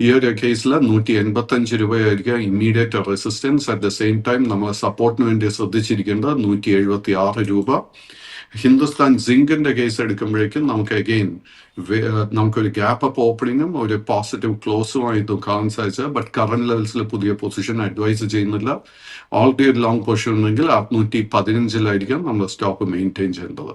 ഈ ഒരു കേസിൽ നൂറ്റി എൺപത്തി അഞ്ച് രൂപയായിരിക്കും immediate resistance at the same time നമ്മൾ സപ്പോർട്ടിന് വേണ്ടി ശ്രദ്ധിച്ചിരിക്കേണ്ടത് നൂറ്റി എഴുപത്തി ആറ് രൂപ. ഹിന്ദുസ്ഥാൻ സിങ്കിന്റെ കേസ് എടുക്കുമ്പോഴേക്കും നമുക്ക് അഗെയിൻ നമുക്കൊരു ഗ്യാപ്പ് അപ്പ് ഓപ്പണിങ്ങും ഒരു പോസിറ്റീവ് ക്ലോസുമായിട്ട് കാണാൻ സാധിച്ചത്. ബട്ട് കറന്റ് ലെവൽസിൽ പുതിയ പൊസിഷൻ അഡ്വൈസ് ചെയ്യുന്നില്ല. ഓൾറെഡി ലോങ് പൊസിഷൻ ഉണ്ടെങ്കിൽ അറുന്നൂറ്റി പതിനഞ്ചിലായിരിക്കും നമ്മൾ സ്റ്റോക്ക് മെയിന്റെയിൻ ചെയ്യേണ്ടത്.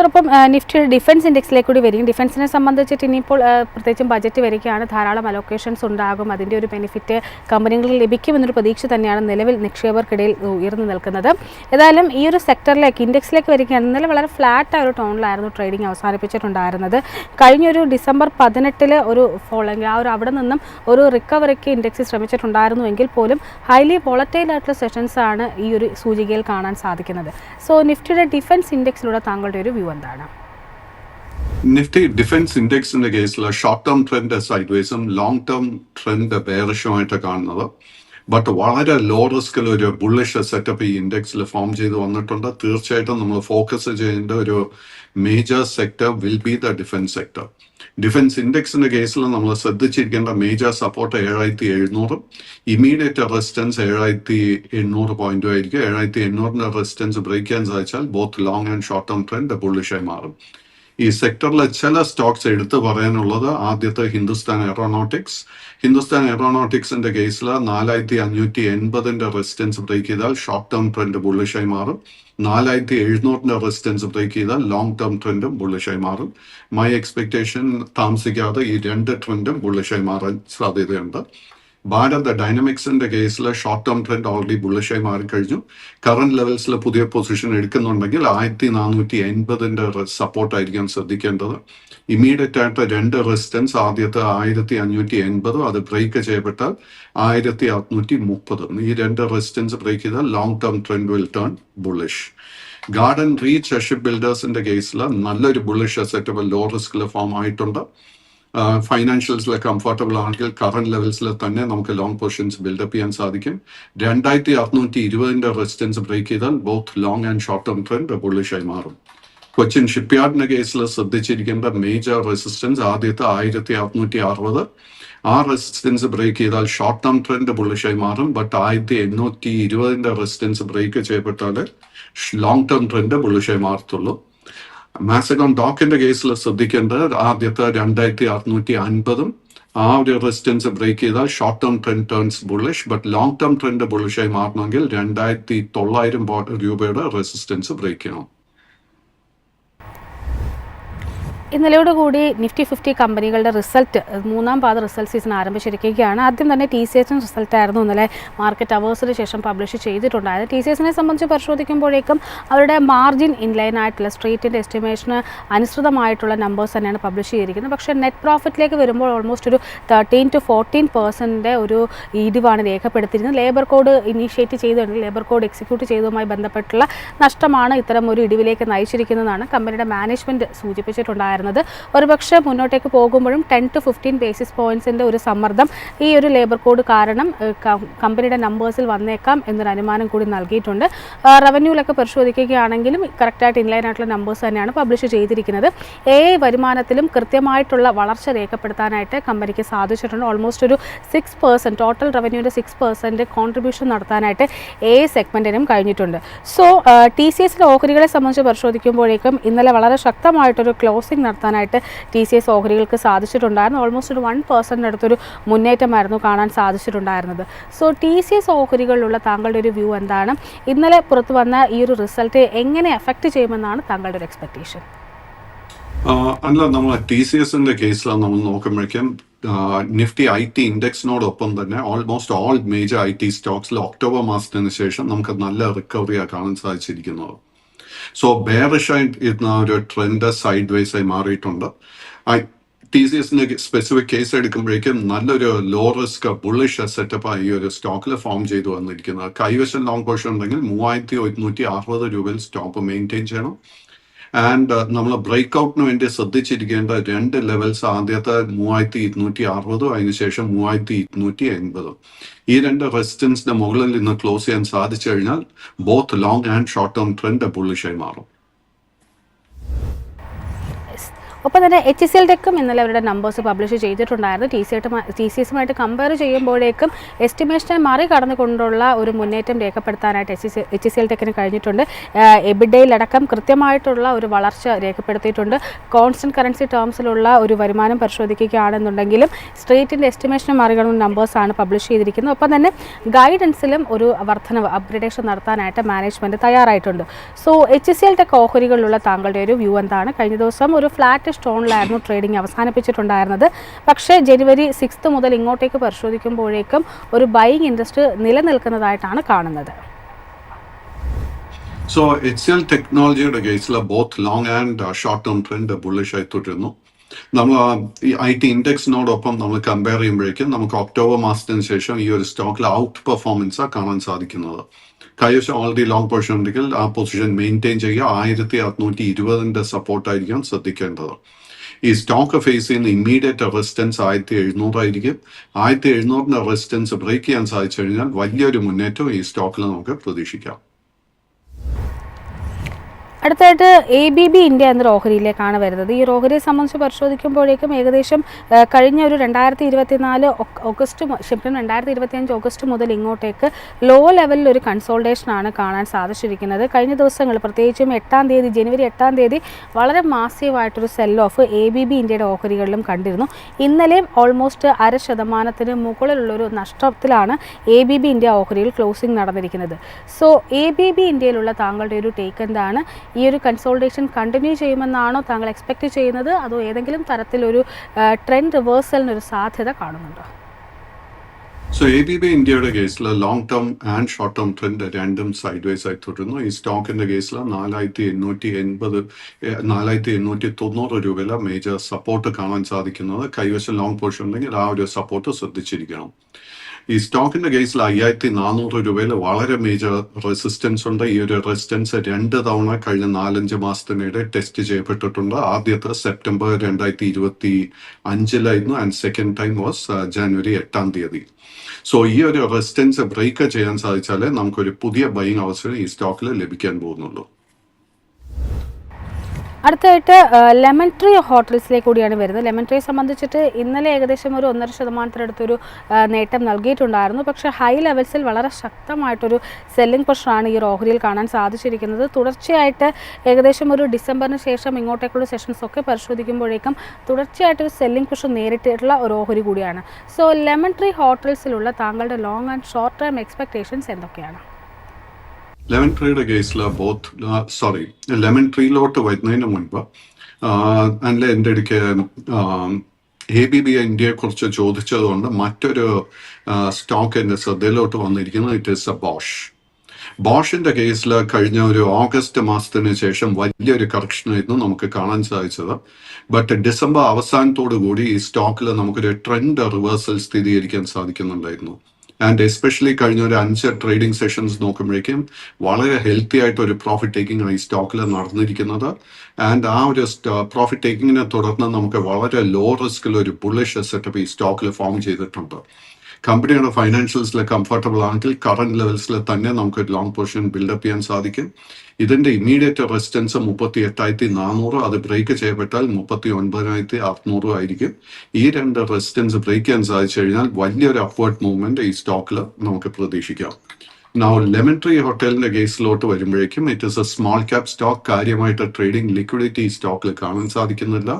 സർ അപ്പം നിഫ്റ്റിയുടെ ഡിഫൻസ് ഇൻഡെക്സിലേക്ക് കൂടി വരികയും ഡിഫൻസിനെ സംബന്ധിച്ചിട്ട് ഇനിയിപ്പോൾ പ്രത്യേകിച്ചും ബജറ്റ് വരികയാണ് ധാരാളം അലോക്കേഷൻസ് ഉണ്ടാകും അതിന്റെ ഒരു ബെനിഫിറ്റ് കമ്പനികളിൽ ലഭിക്കുമെന്നൊരു പ്രതീക്ഷ തന്നെയാണ് നിലവിൽ നിക്ഷേപകർക്കിടയിൽ ഉയർന്നു നിൽക്കുന്നത്. ഏതായാലും ഈ ഒരു സെക്ടറിലേക്ക് ഇൻഡെക്സിലേക്ക് വരികയാണ് ഇന്നലെ വളരെ ഫ്ലാറ്റ് ആയ ഒരു ടോണിലായിരുന്നു ട്രേഡിംഗ് അവസാനിപ്പിച്ചിട്ടുണ്ടായിരുന്നത്. കഴിഞ്ഞൊരു ഡിസംബർ പതിനെട്ടിൽ ഒരു ഫോളോയിങ് ആ ഒരു അവിടെ നിന്നും ഒരു റിക്കവറിക്ക് ഇൻഡെക്സ് ശ്രമിച്ചിട്ടുണ്ടായിരുന്നു എങ്കിൽ പോലും ഹൈലി വോളറ്റൈൽ ആയിട്ടുള്ള സെഷൻസ് ആണ് ഈ ഒരു സൂചികയിൽ കാണാൻ സാധിക്കുന്നത്. സോ നിഫ്റ്റിയുടെ ഡിഫൻസ് ഇൻഡെക്സിലൂടെ താങ്കളുടെ ഒരു വ്യൂ എന്താണ്? നിഫ്റ്റി ഡിഫൻസ് ഇൻഡെക്സിന്റെ കേസിൽ ഷോർട്ട് ടേം ട്രെൻഡ് സൈഡ് വേസും ലോങ് ടേം ട്രെൻഡ് ബേറിഷുമായിട്ട് കാണുന്നത്. ബട്ട് വളരെ ലോ റിസ്കിൽ ഒരു ബുള്ളിഷ് സെറ്റപ്പ് ഈ ഇൻഡെക്സിൽ ഫോം ചെയ്ത് വന്നിട്ടുണ്ട്. തീർച്ചയായിട്ടും നമ്മൾ ഫോക്കസ് ചെയ്യേണ്ട ഒരു major sector will be the defence sector defence ഇൻഡെക്സിന്റെ കേസിൽ നമ്മൾ ശ്രദ്ധിച്ചിരിക്കേണ്ട മേജർ സപ്പോർട്ട് ഏഴായിരത്തി എഴുന്നൂറും ഇമീഡിയറ്റ് റെസിസ്റ്റൻസ് ഏഴായിരത്തി എണ്ണൂറ് പോയിന്റും ആയിരിക്കും. ഏഴായിരത്തി എണ്ണൂറിന്റെ റെസിസ്റ്റൻസ് ബ്രേക്ക് ചെയ്യാൻ സാധിച്ചാൽ both long and short term trend ബുള്ളിഷായി മാറും. ഈ സെക്ടറിലെ ചില സ്റ്റോക്സ് എടുത്തു പറയാനുള്ളത് ആദ്യത്തെ ഹിന്ദുസ്ഥാൻ എയറോനോട്ടിക്സ് ഹിന്ദുസ്ഥാൻ എയറോനോട്ടിക്സിന്റെ കേസിൽ നാലായിരത്തി അഞ്ഞൂറ്റി എൺപതിന്റെ റെസിസ്റ്റൻസ് ബ്രേക്ക് ചെയ്താൽ ഷോർട്ട് ടേം ട്രെൻഡ് ബുള്ളിഷായി മാറും. നാലായിരത്തി എഴുന്നൂറിന്റെ റെസിസ്റ്റൻസ് ബ്രേക്ക് ചെയ്താൽ ലോങ് ടേം ട്രെൻഡും ബുള്ളിഷായി മാറും. മൈ എക്സ്പെക്ടേഷൻ താമസിക്കാതെ ഈ രണ്ട് ട്രെൻഡും ബുള്ളിഷായി മാറാൻ സാധ്യതയുണ്ട്. ഭാരത് ഡൈനമിക്സിന്റെ കേസിൽ ഷോർട്ട് ടേം ട്രെൻഡ് ഓൾറെഡി ബുള്ളിഷായി മാറിക്കഴിഞ്ഞു. കറന്റ് ലെവൽസിൽ പുതിയ പൊസിഷൻ എടുക്കുന്നുണ്ടെങ്കിൽ ആയിരത്തി നാനൂറ്റി എൺപതിന്റെ സപ്പോർട്ട് ആയിരിക്കാൻ ശ്രദ്ധിക്കേണ്ടത്. ഇമീഡിയറ്റ് ആയിട്ട് രണ്ട് റെസിസ്റ്റൻസ് ആദ്യത്തെ ആയിരത്തി അഞ്ഞൂറ്റി എൺപതും അത് ബ്രേക്ക് ചെയ്യപ്പെട്ടാൽ ആയിരത്തി അറുന്നൂറ്റി മുപ്പതും ഈ രണ്ട് റെസിസ്റ്റൻസ് ബ്രേക്ക് ചെയ്താൽ long term trend will turn bullish Garden Reach ship ബിൽഡേഴ്സിന്റെ കേസിൽ നല്ലൊരു ബുള്ളിഷ് സെറ്റപ്പ് ലോ റിസ്കിൽ ഫോം ആയിട്ടുണ്ട് ഫൈനാൻഷ്യൽസിൽ കംഫർട്ടബിൾ ആണെങ്കിൽ കറന്റ് ലെവൽസിൽ തന്നെ നമുക്ക് ലോങ് പൊസിഷൻസ് ബിൽഡപ്പ് ചെയ്യാൻ സാധിക്കും. രണ്ടായിരത്തി അറുന്നൂറ്റി ഇരുപതിന്റെ റെസിസ്റ്റൻസ് ബ്രേക്ക് ചെയ്താൽ both long and short term trend ബുള്ളിഷായി മാറും. കൊച്ചിൻ ഷിപ്പ്യാർഡിന്റെ കേസിൽ ശ്രദ്ധിച്ചിരിക്കേണ്ട മേജർ റെസിസ്റ്റൻസ് ആദ്യത്തെ ആയിരത്തി അറുന്നൂറ്റി അറുപത് ആ റെസിസ്റ്റൻസ് ബ്രേക്ക് ചെയ്താൽ ഷോർട്ട് ടേം ട്രെൻഡ് ബുള്ളിഷായി മാറും. ബട്ട് ആയിരത്തി എണ്ണൂറ്റി ഇരുപതിന്റെ റെസിസ്റ്റൻസ് ബ്രേക്ക് ചെയ്യപ്പെട്ടാൽ ലോങ് ടേം ട്രെൻഡ് ബുള്ളിഷായി മാറത്തുള്ളൂ. മാസഗോൺ ഡോക്കിന്റെ കേസിൽ ശ്രദ്ധിക്കേണ്ടത് ആദ്യത്തെ രണ്ടായിരത്തി അറുന്നൂറ്റി അൻപതും ആ ഒരു റെസിസ്റ്റൻസ് ബ്രേക്ക് ചെയ്താൽ short term trend turns bullish but long term trend ബുള്ളിഷായി മാറണമെങ്കിൽ രണ്ടായിരത്തി തൊള്ളായിരം രൂപയുടെ റെസിസ്റ്റൻസ് ബ്രേക്ക് ചെയ്യണം. ഇന്നലെയോടുകൂടി നിഫ്റ്റി ഫിഫ്റ്റി കമ്പനികളുടെ റിസൾട്ട് മൂന്നാം പാത റിസൾട്ട് സീസൺ ആരംഭിച്ചിരിക്കുകയാണ്. ആദ്യം തന്നെ ടി സി എസിന് റിസൾട്ട് ആയിരുന്നു. ഇന്നലെ മാർക്കറ്റ് അവേഴ്സിന് ശേഷം പബ്ലിഷ് ചെയ്തിട്ടുണ്ടായത് ടി സി എസിനെ സംബന്ധിച്ച് പരിശോധിക്കുമ്പോഴേക്കും അവരുടെ മാർജിൻ ഇൻലൈൻ ആയിട്ടുള്ള സ്ട്രീറ്റിന്റെ എസ്റ്റിമേഷന് അനുസൃതമായിട്ടുള്ള നമ്പേഴ്സ് തന്നെയാണ് പബ്ലിഷ് ചെയ്തിരിക്കുന്നത്. പക്ഷേ നെറ്റ് പ്രോഫിറ്റിലേക്ക് വരുമ്പോൾ ഓൾമോസ്റ്റ് ഒരു തേർട്ടീൻ ടു ഫോർട്ടീൻ പെർസെന്റിന്റെ ഒരു ഇടിവാണ് രേഖപ്പെടുത്തിയിരുന്നത് ലേബർ കോഡ് ഇനീഷ്യേറ്റ് ചെയ്തുകൊണ്ട് ലേബർ കോഡ് എക്സിക്യൂട്ട് ചെയ്തതുമായി ബന്ധപ്പെട്ടുള്ള നഷ്ടമാണ് ഇത്തരം ഒരു ഇടിവിലേക്ക് നയിച്ചിരിക്കുന്നതാണ് കമ്പനിയുടെ മാനേജ്മെന്റ് സൂചിപ്പിച്ചിട്ടുണ്ടായിരുന്നത്. ഒരുപക്ഷെ മുന്നോട്ടേക്ക് പോകുമ്പോഴും ടെൻ ടു ഫിഫ്റ്റീൻ ബേസിസ് പോയിന്റ്സിന്റെ ഒരു സമ്മർദ്ദം ഈ ഒരു ലേബർ കോഡ് കാരണം കമ്പനിയുടെ നമ്പേഴ്സിൽ വന്നേക്കാം എന്നൊരു അനുമാനം കൂടി നൽകിയിട്ടുണ്ട്. റവന്യൂലൊക്കെ പരിശോധിക്കുകയാണെങ്കിലും കറക്റ്റായിട്ട് ഇൻലൈൻ ആയിട്ടുള്ള നമ്പേഴ്സ് തന്നെയാണ് പബ്ലിഷ് ചെയ്തിരിക്കുന്നത്. എ വരുമാനത്തിലും കൃത്യമായിട്ടുള്ള വളർച്ച രേഖപ്പെടുത്താനായിട്ട് കമ്പനിക്ക് സാധിച്ചിട്ടുണ്ട്. ഓൾമോസ്റ്റ് ഒരു സിക്സ് പേഴ്സന്റ് ടോട്ടൽ റവന്യൂവിന്റെ സിക്സ് പേഴ്സന്റ് കോൺട്രിബ്യൂഷൻ നടത്താനായിട്ട് എ സെഗ്മെന്റിനും കഴിഞ്ഞിട്ടുണ്ട്. സോ ടി സി എസിലെ ഓഹരികളെ സംബന്ധിച്ച് പരിശോധിക്കുമ്പോഴേക്കും ഇന്നലെ വളരെ ശക്തമായിട്ടൊരു ക്ലോസിംഗ് നടത്താനായിട്ട് ടി സി എസ് ഓഹരികൾക്ക് സാധിച്ചിട്ടുണ്ടായിരുന്നു. ഓൾമോസ്റ്റ് ഒരു വൺ പേഴ്സന്റെ അടുത്തൊരു മുന്നേറ്റമായിരുന്നു കാണാൻ സാധിച്ചിട്ടുണ്ടായിരുന്നത്. സോ ടി സി എസ് ഓഹരികളിലുള്ള താങ്കളുടെ ഒരു വ്യൂ എന്താണ്? ഇന്നലെ പുറത്തു വന്ന ഈ ഒരു റിസൾട്ട് എങ്ങനെ എഫക്റ്റ് ചെയ്യുമെന്നാണ് താങ്കളുടെ ഒരു എക്സ്പെക്റ്റേഷൻ ആഹ് അല്ല നമ്മൾ ടി സി എസിന്റെ കേസിലാണ് നമ്മൾ നോക്കുമ്പോഴേക്കും നിഫ്റ്റി ഐ ടി ഇൻഡെക്സിനോടൊപ്പം തന്നെ almost all major I T സ്റ്റോക്സിൽ October മാസത്തിന് ശേഷം നമുക്ക് നല്ല റിക്കവറിയാണ് കാണാൻ സാധിച്ചിരിക്കുന്നത്. സോ ബെയറിഷായി ഇരുന്ന ഒരു ട്രെൻഡ് സൈഡ് വൈസ് ആയി മാറിയിട്ടുണ്ട്. ടി സി എസിന്റെ സ്പെസിഫിക് കേസ് എടുക്കുമ്പോഴേക്കും നല്ലൊരു ലോ റിസ്ക് ബുള്ളിഷ് സെറ്റപ്പ് ഈ ഒരു സ്റ്റോക്കിൽ ഫോം ചെയ്തു വന്നിരിക്കുന്നത് കൈവശം ലോങ് പോർഷൻ ഉണ്ടെങ്കിൽ മൂവായിരത്തി ഒരുന്നൂറ്റി അറുപത് രൂപയിൽ സ്റ്റോപ്പ് മെയിന്റെയിൻ ചെയ്യണം. ആൻഡ് നമ്മൾ ബ്രേക്ക് ഔട്ടിന് വേണ്ടി ശ്രദ്ധിച്ചിരിക്കേണ്ട രണ്ട് ലെവൽസ് ആദ്യത്തെ മൂവായിരത്തി ഇരുന്നൂറ്റി അറുപതും അതിനുശേഷം മൂവായിരത്തി ഇരുന്നൂറ്റി എൺപതും ഈ രണ്ട് റെസിസ്റ്റൻസിന്റെ മുകളിൽ നിന്ന് ക്ലോസ് ചെയ്യാൻ സാധിച്ചു കഴിഞ്ഞാൽ both long and short term trend ബുള്ളിഷായി മാറും. ഒപ്പം തന്നെ എച്ച് സി എൽ ടെക്കും ഇന്നലെ അവരുടെ നമ്പേഴ്സ് പബ്ലിഷ് ചെയ്തിട്ടുണ്ടായിരുന്നു. ടി സി ആയിട്ട് ടി സി എസുമായിട്ട് കമ്പയർ ചെയ്യുമ്പോഴേക്കും എസ്റ്റിമേഷനെ മറികടന്നുകൊണ്ടുള്ള ഒരു മുന്നേറ്റം രേഖപ്പെടുത്താനായിട്ട് H C H C L ടെക്കിന് കഴിഞ്ഞിട്ടുണ്ട്. എബിഡയിലടക്കം കൃത്യമായിട്ടുള്ള ഒരു വളർച്ച രേഖപ്പെടുത്തിയിട്ടുണ്ട്. കോൺസ്റ്റന്റ് കറൻസി ടേംസിലുള്ള ഒരു വരുമാനം പരിശോധിക്കുകയാണെന്നുണ്ടെങ്കിലും സ്ട്രീറ്റിന്റെ എസ്റ്റിമേഷനെ മറികടന്ന നമ്പേഴ്സാണ് പബ്ലിഷ് ചെയ്തിരിക്കുന്നത്. ഒപ്പം തന്നെ ഗൈഡൻസിലും ഒരു വർധനവ് അപ്ഗ്രഡേഷൻ നടത്താനായിട്ട് മാനേജ്മെന്റ് തയ്യാറായിട്ടുണ്ട്. So H C L tech ഓഹരികളിലുള്ള താങ്കളുടെ ഒരു വ്യൂ എന്താണ്? കഴിഞ്ഞ ദിവസം ഒരു ഫ്ലാറ്റ് സ്റ്റോണിലായിരുന്നു ട്രേഡിംഗ് അവസാനിപ്പിച്ചിട്ടുണ്ടായിരുന്നത്. പക്ഷേ ജനുവരി സിക്സ്ത് മുതൽ ഇങ്ങോട്ടേക്ക് പരിശോധിക്കുമ്പോഴേക്കും ഒരു ബൈയിങ് ഇൻട്രസ്റ്റ് നിലനിൽക്കുന്നതായിട്ടാണ് കാണുന്നത്. സോ എൽ ടെക്നോളജിയുടെ കേസിൽ both long and short term trend bullish ആയി തുടരുന്നു. നമ്മൾ ഈ ഐ ടി ഇൻഡെക്സിനോടൊപ്പം നമ്മൾ കമ്പയർ ചെയ്യുമ്പോഴേക്കും നമുക്ക് ഒക്ടോബർ മാസത്തിന് ശേഷം ഈ ഒരു സ്റ്റോക്കിൽ ഔട്ട് പെർഫോമൻസ് കാണാൻ സാധിക്കുന്നത്. കൈവശം ഓൾറെഡി ലോങ് പൊസിഷൻ ഉണ്ടെങ്കിൽ ആ പൊസിഷൻ മെയിന്റെയിൻ ചെയ്യുക. ആയിരത്തി അറുന്നൂറ്റി ഇരുപതിന്റെ സപ്പോർട്ടായിരിക്കും ശ്രദ്ധിക്കേണ്ടത്. ഈ സ്റ്റോക്ക് ഫേസ് ചെയ്യുന്ന ഇമ്മീഡിയറ്റ് റെസിസ്റ്റൻസ് ആയിരത്തി എഴുന്നൂറായിരിക്കും ആയിരത്തി എഴുന്നൂറിന്റെ റെസിസ്റ്റൻസ് ബ്രേക്ക് ചെയ്യാൻ സാധിച്ചു കഴിഞ്ഞാൽ വലിയൊരു മുന്നേറ്റം ഈ സ്റ്റോക്കിൽ നമുക്ക് പ്രതീക്ഷിക്കാം. അടുത്തായിട്ട് എ ബി ബി ഇന്ത്യ എന്ന ഓഹരിയിലേക്കാണ് വരുന്നത്. ഈ ഓഹരിയെ സംബന്ധിച്ച് പരിശോധിക്കുമ്പോഴേക്കും ഏകദേശം കഴിഞ്ഞ ഒരു രണ്ടായിരത്തി ഇരുപത്തിനാല് ഓഗസ്റ്റ് ക്ഷമിക്കണം രണ്ടായിരത്തി ഇരുപത്തിയഞ്ച് ഓഗസ്റ്റ് മുതൽ ഇങ്ങോട്ടേക്ക് ലോ ലെവലിൽ ഒരു കൺസോൾട്ടേഷനാണ് കാണാൻ സാധിച്ചിരിക്കുന്നത്. കഴിഞ്ഞ ദിവസങ്ങൾ പ്രത്യേകിച്ചും എട്ടാം തീയതി ജനുവരി എട്ടാം തീയതി വളരെ മാസീവായിട്ടൊരു sell off A B B ഇന്ത്യയുടെ ഓഹരികളിലും കണ്ടിരുന്നു. ഇന്നലെയും ഓൾമോസ്റ്റ് അര ശതമാനത്തിന് മുകളിലുള്ളൊരു നഷ്ടത്തിലാണ് എ ബി ബി ഇന്ത്യ ഓഹരിയിൽ ക്ലോസിംഗ് നടന്നിരിക്കുന്നത്. സോ എ ബി ബി ഇന്ത്യയിലുള്ള താങ്കളുടെ ഒരു ടേക്ക് എന്താണ്? ഈ ഒരു കൺസോൾട്ടേഷൻ കണ്ടിന്യൂ ചെയ്യുമെന്നാണോ താങ്കൾ എക്സ്പെക്റ്റ് ചെയ്യുന്നത്? അതോ ഏതെങ്കിലും തരത്തിലൊരു ട്രെൻഡ് റിവേഴ്സലിനൊരു സാധ്യത കാണുന്നുണ്ടോ? സോ എ ബി ബി ഇന്ത്യയുടെ കേസിൽ long term and short term trend രണ്ടും സൈഡ് വൈസ് ആയി തുടരുന്നു. ഈ സ്റ്റോക്കിന്റെ കേസിൽ നാലായിരത്തി എണ്ണൂറ്റി എൺപത് നാലായിരത്തി എണ്ണൂറ്റി തൊണ്ണൂറ് രൂപയിലെ മേജർ സപ്പോർട്ട് കാണാൻ സാധിക്കുന്നത്. കൈവശം ലോങ് പൊസിഷൻ ഉണ്ടെങ്കിൽ ആ ഒരു സപ്പോർട്ട് ശ്രദ്ധിച്ചിരിക്കണം. ഈ സ്റ്റോക്കിന്റെ കേസിൽ അയ്യായിരത്തി നാനൂറ് രൂപയിൽ വളരെ മേജർ റെസിസ്റ്റൻസ് ഉണ്ട്. ഈ ഒരു റെസിസ്റ്റൻസ് രണ്ട് തവണ കഴിഞ്ഞ നാലഞ്ച് മാസത്തിനിടെ ടെസ്റ്റ് ചെയ്യപ്പെട്ടിട്ടുണ്ട്. ആദ്യത്തെ സെപ്റ്റംബർ രണ്ടായിരത്തി ഇരുപത്തി അഞ്ചിലായിരുന്നു and second time was January എട്ടാം തീയതി. സോ ഈ ഒരു റെസിസ്റ്റൻസ് ബ്രേക്ക് ചെയ്യാൻ സാധിച്ചാലേ നമുക്കൊരു പുതിയ ബൈങ് അവസരം ഈ സ്റ്റോക്കിൽ ലഭിക്കാൻ പോകുന്നുള്ളൂ. അടുത്തായിട്ട് ലെമൺ ട്രീ ഹോട്ടൽസിലേക്ക് കൂടിയാണ് വരുന്നത്. ലെമൺ ട്രീ സംബന്ധിച്ചിട്ട് ഇന്നലെ ഏകദേശം ഒരു ഒന്നര ശതമാനത്തിനടുത്തൊരു നേട്ടം നൽകിയിട്ടുണ്ടായിരുന്നു. പക്ഷേ ഹൈ ലെവൽസിൽ വളരെ ശക്തമായിട്ടൊരു സെല്ലിംഗ് പ്രഷറാണ് ഈ ഓഹരിയിൽ കാണാൻ സാധിച്ചിരിക്കുന്നത്. തുടർച്ചയായിട്ട് ഏകദേശം ഒരു ഡിസംബറിന് ശേഷം ഇങ്ങോട്ടേക്കുള്ള സെഷൻസ് ഒക്കെ പരിശോധിക്കുമ്പോഴേക്കും തുടർച്ചയായിട്ടൊരു സെല്ലിംഗ് പ്രഷർ നേരിട്ടിട്ടുള്ള ഒരു ഓഹരി കൂടിയാണ്. സോ ലെമൺ ട്രീ ഹോട്ടൽസിലുള്ള താങ്കളുടെ long and short term expectations എന്തൊക്കെയാണ്? ലെമൺ ട്രീയുടെ കേസിൽ ബോത്ത് സോറി ലെമൺ ട്രീയിലോട്ട് വരുന്നതിന് മുൻപ് അല്ല എന്റെ ഇടയ്ക്ക് എ ബി ബി ഇന്ത്യയെ കുറിച്ച് ചോദിച്ചതുകൊണ്ട് മറ്റൊരു സ്റ്റോക്ക് എന്റെ ശ്രദ്ധയിലോട്ട് വന്നിരിക്കുന്നത് ഇറ്റ് ഇസ് എ ബോഷ് ബോഷിന്റെ കേസിൽ കഴിഞ്ഞ ഒരു ഓഗസ്റ്റ് മാസത്തിന് ശേഷം വലിയൊരു കറക്ഷനായിരുന്നു നമുക്ക് കാണാൻ സാധിച്ചത്. ബട്ട് ഡിസംബർ അവസാനത്തോടു കൂടി ഈ സ്റ്റോക്കിൽ നമുക്കൊരു ട്രെൻഡ് റിവേഴ്സൽ സ്ഥിരീകരിക്കാൻ സാധിക്കുന്നുണ്ടായിരുന്നു. ആൻഡ് എസ്പെഷ്യലി കഴിഞ്ഞ ഒരു അഞ്ച് ട്രേഡിംഗ് സെഷൻസ് നോക്കുമ്പോഴേക്കും വളരെ ഹെൽത്തി ആയിട്ട് ഒരു പ്രോഫിറ്റ് ടേക്കിംഗ് ഈ സ്റ്റോക്കിൽ നടന്നിരിക്കുന്നത്. ആൻഡ് ആ ഒരു പ്രോഫിറ്റ് ടേക്കിങ്ങിനെ തുടർന്ന് നമുക്ക് വളരെ ലോ റിസ്കിൽ ഒരു ബുള്ളിഷ് സെറ്റപ്പ് ഈ സ്റ്റോക്കിൽ ഫോം ചെയ്തിട്ടുണ്ട്. കമ്പനിയുടെ ഫൈനാൻഷ്യൽസിൽ കംഫർട്ടബിൾ ആണെങ്കിൽ കറന്റ് ലെവൽസിൽ തന്നെ നമുക്ക് ലോങ് പൊസിഷൻ ബിൽഡപ്പ് ചെയ്യാൻ സാധിക്കും. ഇതിന്റെ ഇമ്മീഡിയറ്റ് റെസിസ്റ്റൻസ് മുപ്പത്തി എട്ടായിരത്തി നാനൂറ് അത് ബ്രേക്ക് ചെയ്യപ്പെട്ടാൽ മുപ്പത്തി ഒൻപതിനായിരത്തി അറുന്നൂറ് ആയിരിക്കും. ഈ രണ്ട് റെസിസ്റ്റൻസ് ബ്രേക്ക് ചെയ്യാൻ സാധിച്ചു കഴിഞ്ഞാൽ വലിയൊരു അപ്വേർഡ് മൂവ്മെന്റ് ഈ സ്റ്റോക്കിൽ നമുക്ക് പ്രതീക്ഷിക്കാം. നൗ ലെമൺ ട്രീ ഹോട്ടലിന്റെ കേസിലോട്ട് വരുമ്പോഴേക്കും it is a small cap stock കാര്യമായിട്ട് ട്രേഡിംഗ് ലിക്വിഡിറ്റി സ്റ്റോക്കിൽ കാണാൻ സാധിക്കുന്നില്ല.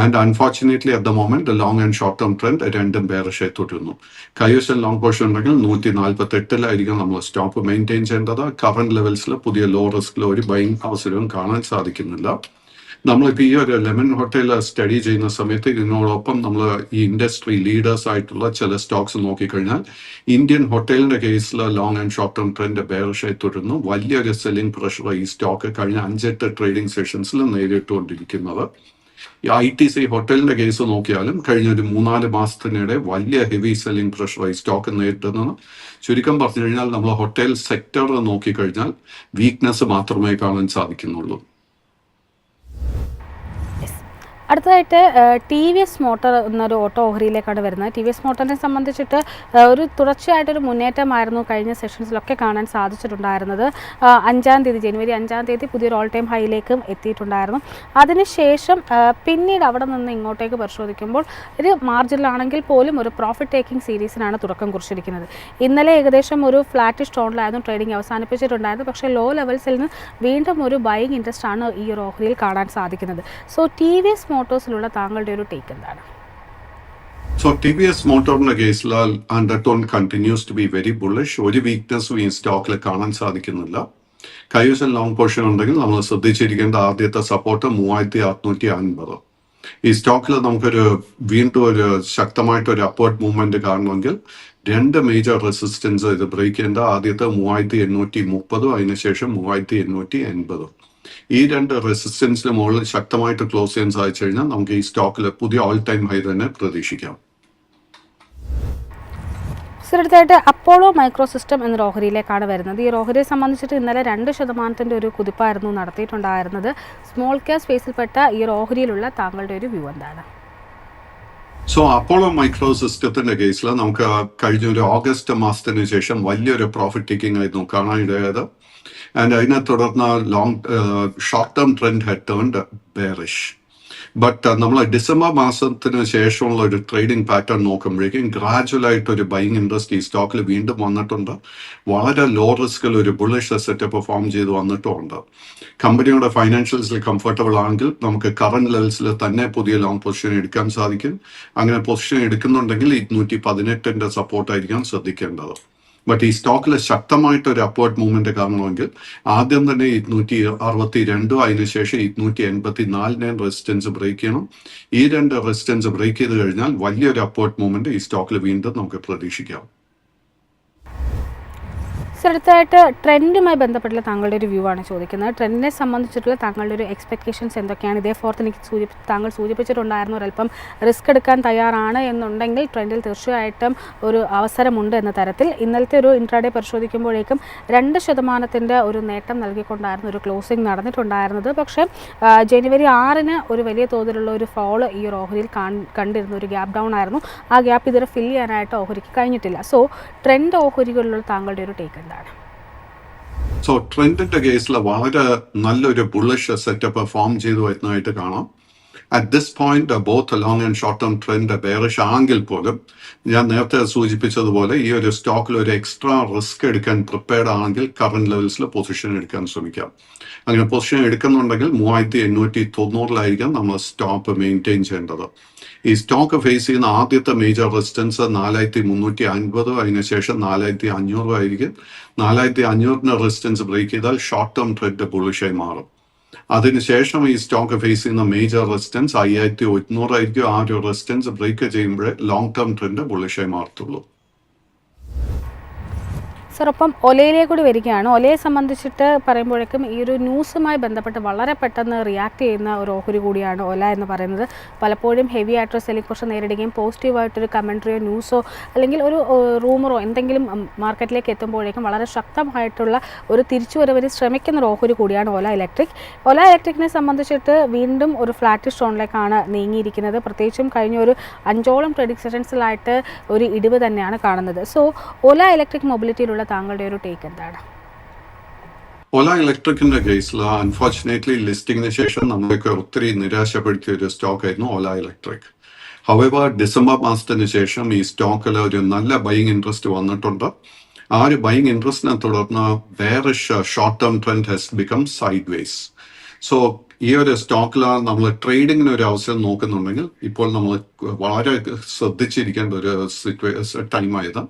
And at at the the long and short term trend രണ്ടും ബേറിഷായി തുടരുന്നു കയ്യൂസൽ ലോങ് പോർഷൻ ഉണ്ടെങ്കിൽ നൂറ്റി നാൽപ്പത്തി എട്ടിലായിരിക്കും നമ്മൾ സ്റ്റോപ്പ് മെയിന്റെയിൻ ചെയ്യേണ്ടത്. കറണ്ട് ലെവൽസിൽ പുതിയ ലോ റിസ്കിൽ ഒരു ബൈങ് അവസരവും കാണാൻ സാധിക്കുന്നില്ല. നമ്മളിപ്പോൾ ഈ ഒരു ലെമൺ ഹോട്ടൽ സ്റ്റഡി ചെയ്യുന്ന സമയത്ത് ഇതിനോടൊപ്പം നമ്മൾ ഈ ഇൻഡസ്ട്രി ലീഡേഴ്സ് ആയിട്ടുള്ള ചില സ്റ്റോക്സ് നോക്കിക്കഴിഞ്ഞാൽ ഇന്ത്യൻ ഹോട്ടലിന്റെ കേസിൽ long and short term trend ബെയർഷായി തുടരുന്നു വലിയൊരു സെല്ലിംഗ് പ്രഷർ ഈ സ്റ്റോക്ക് കഴിഞ്ഞ അഞ്ചെട്ട് ട്രേഡിംഗ് സെഷൻസിൽ നേരിട്ടുകൊണ്ടിരിക്കുന്നത്. ഈ ഐ ടി സി ഹോട്ടലിന്റെ കേസ് നോക്കിയാലും കഴിഞ്ഞ ഒരു മൂന്നാൽ മാസത്തിനിടെ വലിയ ഹെവി സെല്ലിംഗ് പ്രഷർ ഈ സ്റ്റോക്ക് നേരിടുന്നത് ചുരുക്കം പറഞ്ഞു കഴിഞ്ഞാൽ നമ്മൾ ഹോട്ടൽ സെക്ടർ നോക്കിക്കഴിഞ്ഞാൽ വീക്ക്നെസ് മാത്രമേ കാണാൻ സാധിക്കുന്നുള്ളൂ. അടുത്തതായിട്ട് ടി വി എസ് മോട്ടോർ എന്നൊരു ഓട്ടോ ഓഹരിയിലേക്കാണ് വരുന്നത്. ടി വി എസ് മോട്ടറിനെ സംബന്ധിച്ചിട്ട് ഒരു തുടർച്ചയായിട്ടൊരു മുന്നേറ്റമായിരുന്നു കഴിഞ്ഞ സെഷൻസിലൊക്കെ കാണാൻ സാധിച്ചിട്ടുണ്ടായിരുന്നത്. അഞ്ചാം തീയതി ജനുവരി അഞ്ചാം തീയതി പുതിയൊരു ഓൾ ടൈം ഹൈയിലേക്കും എത്തിയിട്ടുണ്ടായിരുന്നു. അതിനുശേഷം പിന്നീട് അവിടെ നിന്ന് ഇങ്ങോട്ടേക്ക് പരിശോധിക്കുമ്പോൾ ഒരു മാർജിനിലാണെങ്കിൽ പോലും ഒരു പ്രോഫിറ്റ് ടേക്കിംഗ് സീരീസിനാണ് തുടക്കം കുറിച്ചിരിക്കുന്നത്. ഇന്നലെ ഏകദേശം ഒരു ഫ്ലാറ്റിഷ് ടോണിലായിരുന്നു ട്രേഡിംഗ് അവസാനിപ്പിച്ചിട്ടുണ്ടായിരുന്നു പക്ഷേ ലോ ലെവൽസിൽ നിന്ന് വീണ്ടും ഒരു ബൈങ് ഇൻട്രസ്റ്റ് ആണ് ഈ ഒരു ഓഹരിയിൽ കാണാൻ സാധിക്കുന്നത്. സോ ടി വി എസ് മോട്ടോഴ്സിലുള്ള താങ്കളുടെ ഒരു ടേക്ക് എന്താണ്? ടി വി എസ് മോട്ടോറിന്റെ കേസിൽ undertone continues to be very bullish ഒരു വീക്ക്നെസ്സും ഈ സ്റ്റോക്കിൽ കാണാൻ സാധിക്കുന്നില്ല. കൈവശം ലോങ് പോർഷൻ ഉണ്ടെങ്കിൽ നമ്മൾ ശ്രദ്ധിച്ചിരിക്കേണ്ട ആദ്യത്തെ സപ്പോർട്ട് മൂവായിരത്തി അറുന്നൂറ്റി അൻപത് ഈ സ്റ്റോക്കിൽ നമുക്കൊരു വീണ്ടും ഒരു ശക്തമായിട്ട് ഒരു അപ്വേർഡ് മൂവ്മെന്റ് കാണണമെങ്കിൽ രണ്ട് മേജർ റെസിസ്റ്റൻസ് ഇത് ബ്രേക്ക് ചെയ്യേണ്ട. ആദ്യത്തെ മൂവായിരത്തി എണ്ണൂറ്റി മുപ്പതും അതിനുശേഷം മൂവായിരത്തി എണ്ണൂറ്റി എൺപതും ഈ രണ്ട് റെസിസ്റ്റൻസിന് മുകളിൽ ശക്തമായിട്ട് ക്ലോസ് ചെയ്യാൻ സാധിച്ചു കഴിഞ്ഞാൽ നമുക്ക് ഈ സ്റ്റോക്കിൽ പുതിയ ഓൾ ടൈം ഹൈ തന്നെ പ്രതീക്ഷിക്കാം. അടുത്തായിട്ട് അപ്പോളോ മൈക്രോ സിസ്റ്റം എന്ന ഓഹരിയിലേക്കാണ് വരുന്നത്. ഈ ഓഹരിയെ സംബന്ധിച്ചിട്ട് ഇന്നലെ രണ്ട് ശതമാനത്തിന്റെ ഒരു കുതിപ്പായിരുന്നു നടത്തിയിട്ടുണ്ടായിരുന്നത്. സ്മോൾ ക്യാപ് സ്പേസിൽപ്പെട്ട ഈ ഓഹരിയിലുള്ള താങ്കളുടെ ഒരു വ്യൂ എന്താണ്? സോ അപ്പോളോ മൈക്രോ സിസ്റ്റത്തിന്റെ കേസിൽ നമുക്ക് കഴിഞ്ഞ ഒരു ഓഗസ്റ്റ് മാസത്തിന് ശേഷം വലിയൊരു പ്രോഫിറ്റ് ടേക്കിംഗ് ആയിരുന്നു. കാണാനിടയായത്. ആൻഡ് അതിനെ തുടർന്ന് long short term trend had turned bearish but നമ്മൾ ഡിസംബർ മാസത്തിന് ശേഷമുള്ള ഒരു ട്രേഡിംഗ് പാറ്റേൺ നോക്കുമ്പോഴേക്കും ഗ്രാജുവലായിട്ട് ഒരു ബൈങ് ഇൻട്രസ്റ്റ് ഈ സ്റ്റോക്കിൽ വീണ്ടും വന്നിട്ടുണ്ട്. വളരെ ലോ റിസ്കിൽ ഒരു ബുള്ളിഷ് സെറ്റ് പെർഫോം ചെയ്ത് വന്നിട്ടുമുണ്ട് കമ്പനിയുടെ ഫൈനാൻഷ്യൽസിൽ കംഫർട്ടബിൾ ആണെങ്കിൽ നമുക്ക് കറന്റ് ലെവൽസിൽ തന്നെ പുതിയ ലോങ് പൊസിഷൻ എടുക്കാൻ സാധിക്കും. അങ്ങനെ പൊസിഷൻ എടുക്കുന്നുണ്ടെങ്കിൽ ഇരുന്നൂറ്റി പതിനെട്ടിന്റെ സപ്പോർട്ടായിരിക്കാം ശ്രദ്ധിക്കേണ്ടത്. ബട്ട് ഈ സ്റ്റോക്കിൽ ശക്തമായിട്ട് ഒരു അപ്വേർഡ് മൂവ്മെന്റ് കാണണമെങ്കിൽ ആദ്യം തന്നെ ഇരുന്നൂറ്റി അറുപത്തി രണ്ടും അതിനുശേഷം ഇരുന്നൂറ്റി എൺപത്തി നാലിനെയും റെസിസ്റ്റൻസ് ബ്രേക്ക് ചെയ്യണം. ഈ രണ്ട് റെസിസ്റ്റൻസ് ബ്രേക്ക് ചെയ്ത് കഴിഞ്ഞാൽ വലിയൊരു അപ്വേർഡ് മൂവ്മെന്റ് ഈ സ്റ്റോക്കിൽ വീണ്ടും നമുക്ക് പ്രതീക്ഷിക്കാം. സർ അടുത്തായിട്ട് ട്രെൻഡുമായി ബന്ധപ്പെട്ടുള്ള താങ്കളുടെ ഒരു വ്യൂ ആണ് ചോദിക്കുന്നത്. ട്രെൻഡിനെ സംബന്ധിച്ചിട്ടുള്ള താങ്കളുടെ ഒരു എക്സ്പെക്ടേഷൻസ് എന്തൊക്കെയാണ്? ഇതേ ഫോർത്ത് എനിക്ക് സൂചി താങ്കൾ സൂചിപ്പിച്ചിട്ടുണ്ടായിരുന്നു ഒരല്പം റിസ്ക് എടുക്കാൻ തയ്യാറാണ് എന്നുണ്ടെങ്കിൽ ട്രെൻഡിൽ തീർച്ചയായിട്ടും ഒരു അവസരമുണ്ട് എന്ന തരത്തിൽ. ഇന്നലത്തെ ഒരു ഇൻട്രാഡേ പരിശോധിക്കുമ്പോഴേക്കും രണ്ട് ശതമാനത്തിന്റെ ഒരു നേട്ടം നൽകിക്കൊണ്ടായിരുന്നു ഒരു ക്ലോസിംഗ് നടന്നിട്ടുണ്ടായിരുന്നത്. പക്ഷേ ജനുവരി ആറിന് ഒരു വലിയ തോതിലുള്ള ഒരു ഫോൾ ഈ ഒരു ഓഹരിയിൽ കണ്ടിരുന്ന ഒരു ഗ്യാപ് ഡൗൺ ആയിരുന്നു. ആ ഗ്യാപ്പ് ഇതുവരെ ഫില്ല് ചെയ്യാനായിട്ട് ഓഹരിക്ക് കഴിഞ്ഞിട്ടില്ല. സോ ട്രെൻഡ് ഓഹരികളിലുള്ള താങ്കളുടെ ഒരു ടേക്ക് എന്താണ്? സോ ട്രെൻഡിന്റെ കേസിൽ വളരെ നല്ലൊരു ബുള്ളിഷ് സെറ്റപ്പ് ഫോം ചെയ്തു വരുന്നതായിട്ട് കാണാം. At this point both long and short term trend bearish ആണെങ്കിൽ പോലും ഞാൻ നേരത്തെ സൂചിപ്പിച്ചതുപോലെ ഈ ഒരു സ്റ്റോക്കിൽ ഒരു എക്സ്ട്രാ റിസ്ക് എടുക്കാൻ പ്രിപ്പയർഡ് ആണെങ്കിൽ കറന്റ് ലെവൽസിൽ പൊസിഷൻ എടുക്കാൻ ശ്രമിക്കാം. അങ്ങനെ പൊസിഷൻ എടുക്കുന്നുണ്ടെങ്കിൽ മൂവായിരത്തി എണ്ണൂറ്റി തൊണ്ണൂറിലായിരിക്കും നമ്മൾ സ്റ്റോപ്പ് മെയിന്റെയിൻ ചെയ്യേണ്ടത്. ഈ സ്റ്റോക്ക് ഫേസ് ചെയ്യുന്ന ആദ്യത്തെ മേജർ റെസിസ്റ്റൻസ് നാലായിരത്തി മുന്നൂറ്റി അൻപതും അതിനുശേഷം നാലായിരത്തി അഞ്ഞൂറും ആയിരിക്കും. നാലായിരത്തി അഞ്ഞൂറിന് റെസിസ്റ്റൻസ് ബ്രേക്ക് ചെയ്താൽ ഷോർട്ട് ടേം ട്രെഡ് ബുളിഷായി മാറും. അതിനുശേഷം ഈ സ്റ്റോക്ക് ഫേസ് ചെയ്യുന്ന മേജർ റെസിസ്റ്റൻസ് അയ്യായിരത്തി ഒരുന്നൂറായിരിക്കും ആ ഒരു റെസിസ്റ്റൻസ് ബ്രേക്ക് ചെയ്യുമ്പോഴേ ലോങ് ടേം ട്രെൻഡ് ബുളിഷായി മാറത്തുള്ളൂ. സർ അപ്പം ഒലയിലേക്ക് കൂടി വരികയാണ്. ഒലയെ സംബന്ധിച്ചിട്ട് പറയുമ്പോഴേക്കും ഈ ഒരു ന്യൂസുമായി ബന്ധപ്പെട്ട് വളരെ പെട്ടെന്ന് റിയാക്ട് ചെയ്യുന്ന ഒരു ഓഹരി കൂടിയാണ് ഒല എന്ന് പറയുന്നത്. പലപ്പോഴും ഹെവി ആയിട്ടൊരു സെല്ലിംഗ് പ്രഷർ നേരിടുകയും പോസിറ്റീവായിട്ടൊരു കമൻട്രിയോ ന്യൂസോ അല്ലെങ്കിൽ ഒരു റൂമറോ എന്തെങ്കിലും മാർക്കറ്റിലേക്ക് എത്തുമ്പോഴേക്കും വളരെ ശക്തമായിട്ടുള്ള ഒരു തിരിച്ചുവരവിന് ശ്രമിക്കുന്ന ഒരു ഓഹരി കൂടിയാണ് ഒല ഇലക്ട്രിക് ഒല ഇലക്ട്രിക്കിനെ സംബന്ധിച്ചിട്ട് വീണ്ടും ഒരു ഫ്ലാറ്റ് സ്റ്റോണിലേക്കാണ് നീങ്ങിയിരിക്കുന്നത്. പ്രത്യേകിച്ചും കഴിഞ്ഞ ഒരു അഞ്ചോളം ട്രേഡിംഗ് സെഷൻസിലായിട്ട് ഒരു ഇടിവ് തന്നെയാണ് കാണുന്നത്. സോ ഒല ഇലക്ട്രിക് മൊബിലിറ്റിയിലുള്ള താങ്കളുടെ ഒരു ടേക്ക് എന്താണ്? ഒല ഇലക്ട്രിക്കിന്റെ കേസിൽ അൺഫോർച്ചുനേറ്റ്ലി ലിസ്റ്റിംഗിന് ശേഷം നമ്മളൊക്കെ ഒത്തിരി നിരാശപ്പെടുത്തിയ ഒരു സ്റ്റോക്ക് ആയിരുന്നു ഓല ഇലക്ട്രിക് ഹവവ ഡിസംബർ മാസത്തിന് ശേഷം ഈ സ്റ്റോക്കിൽ ഒരു നല്ല ബൈങ് ഇൻട്രസ്റ്റ് വന്നിട്ടുണ്ട്. ആ ഒരു ബൈങ് ഇൻട്രസ്റ്റിനെ തുടർന്ന് വേറെ short term trend has become sideways so ഈ ഒരു സ്റ്റോക്കിൽ നമ്മൾ ട്രേഡിങ്ങിന് ഒരു അവസരം നോക്കുന്നുണ്ടെങ്കിൽ ഇപ്പോൾ നമ്മൾ വളരെ ശ്രദ്ധിച്ചിരിക്കേണ്ട ഒരു സിറ്റുവേഷൻ ടൈമായത്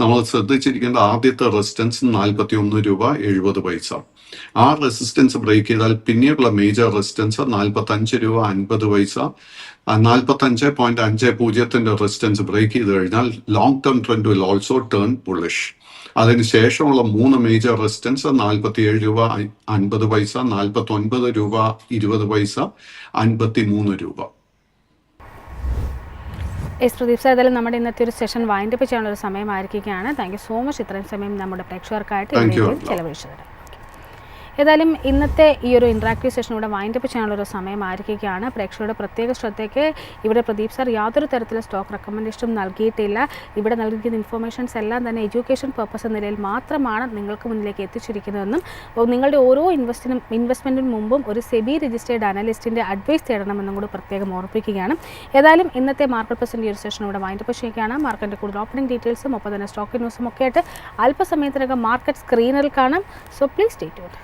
നമ്മൾ ശ്രദ്ധിച്ചിരിക്കേണ്ട ആദ്യത്തെ റെസിസ്റ്റൻസ് നാൽപ്പത്തി ഒന്ന് രൂപ എഴുപത് പൈസ. ആ റെസിസ്റ്റൻസ് ബ്രേക്ക് ചെയ്താൽ പിന്നീടുള്ള മേജർ റെസിസ്റ്റൻസ് നാൽപ്പത്തി അഞ്ച് രൂപ അൻപത് പൈസ. നാൽപ്പത്തി അഞ്ച് പോയിന്റ് അഞ്ച് പൂജ്യത്തിന്റെ റെസിസ്റ്റൻസ് ബ്രേക്ക് ചെയ്ത് കഴിഞ്ഞാൽ long term trend will also turn bullish അതിനുശേഷമുള്ള മൂന്ന് മേജർ റെസിസ്റ്റൻസ് നാൽപ്പത്തി ഏഴ് രൂപ അൻപത് പൈസ നാൽപ്പത്തി ഒൻപത് രൂപ ഇരുപത് പൈസ അൻപത്തി മൂന്ന് രൂപ. എസ് പ്രദീപ് സാർ ഏതായാലും നമ്മുടെ ഇന്നത്തെ ഒരു സെഷൻ വൈൻഡപ്പ് ചെയ്യാനുള്ള ഒരു സമയമായിരിക്കുകയാണ്. താങ്ക് യു സോ മച്ച് ഇത്രയും സമയം നമ്മുടെ പ്രേക്ഷകർക്കായിട്ട്. ചെലവഴിച്ചത് ഏതായാലും ഇന്നത്തെ ഈ ഒരു ഇൻട്രാക്റ്റീവ് സെഷൻ ഇവിടെ വൈൻഡപ്പ് ചെയ്യാനുള്ളൊരു സമയമായിരിക്കുകയാണ്. പ്രേക്ഷകരുടെ പ്രത്യേക ശ്രദ്ധയ്ക്ക് ഇവിടെ പ്രദീപ് സാർ യാതൊരു തരത്തിലുള്ള സ്റ്റോക്ക് റെക്കമെൻഡേഷനും നൽകിയിട്ടില്ല. ഇവിടെ നൽകിയിരിക്കുന്ന ഇൻഫർമേഷൻസ് എല്ലാം തന്നെ എഡ്യൂക്കേഷൻ പർപ്പസ് എന്ന നിലയിൽ മാത്രമാണ് നിങ്ങൾക്ക് മുന്നിലേക്ക് എത്തിച്ചിരിക്കുന്നതെന്നും അപ്പോൾ നിങ്ങളുടെ ഓരോ ഇൻവെസ്റ്റിനും ഇൻവെസ്റ്റ്മെന്റിന് മുമ്പും ഒരു സെബി രജിസ്റ്റേർഡ് അനലിസ്റ്റിന്റെ അഡ്വൈസ് തേടണമെന്നും കൂടി പ്രത്യേകം ഓർപ്പിക്കുകയാണ് ഏതായാലും ഇന്നത്തെ മാർക്കറ്റ് പ്രസിന്റെ ഒരു സെഷൻ ഇവിടെ വൈൻഡപ്പ് ചെയ്യുകയാണ്. മാർക്കറ്റിന്റെ കൂടുതൽ ഓപ്പണിംഗ് ഡീറ്റെയിൽസും ഒപ്പം തന്നെ സ്റ്റോക്ക് ന്യൂസും ഒക്കെ ആയിട്ട് അല്പസമയത്തിനകം മാർക്കറ്റ് സ്ക്രീനിൽ കാണാം. So please stay tuned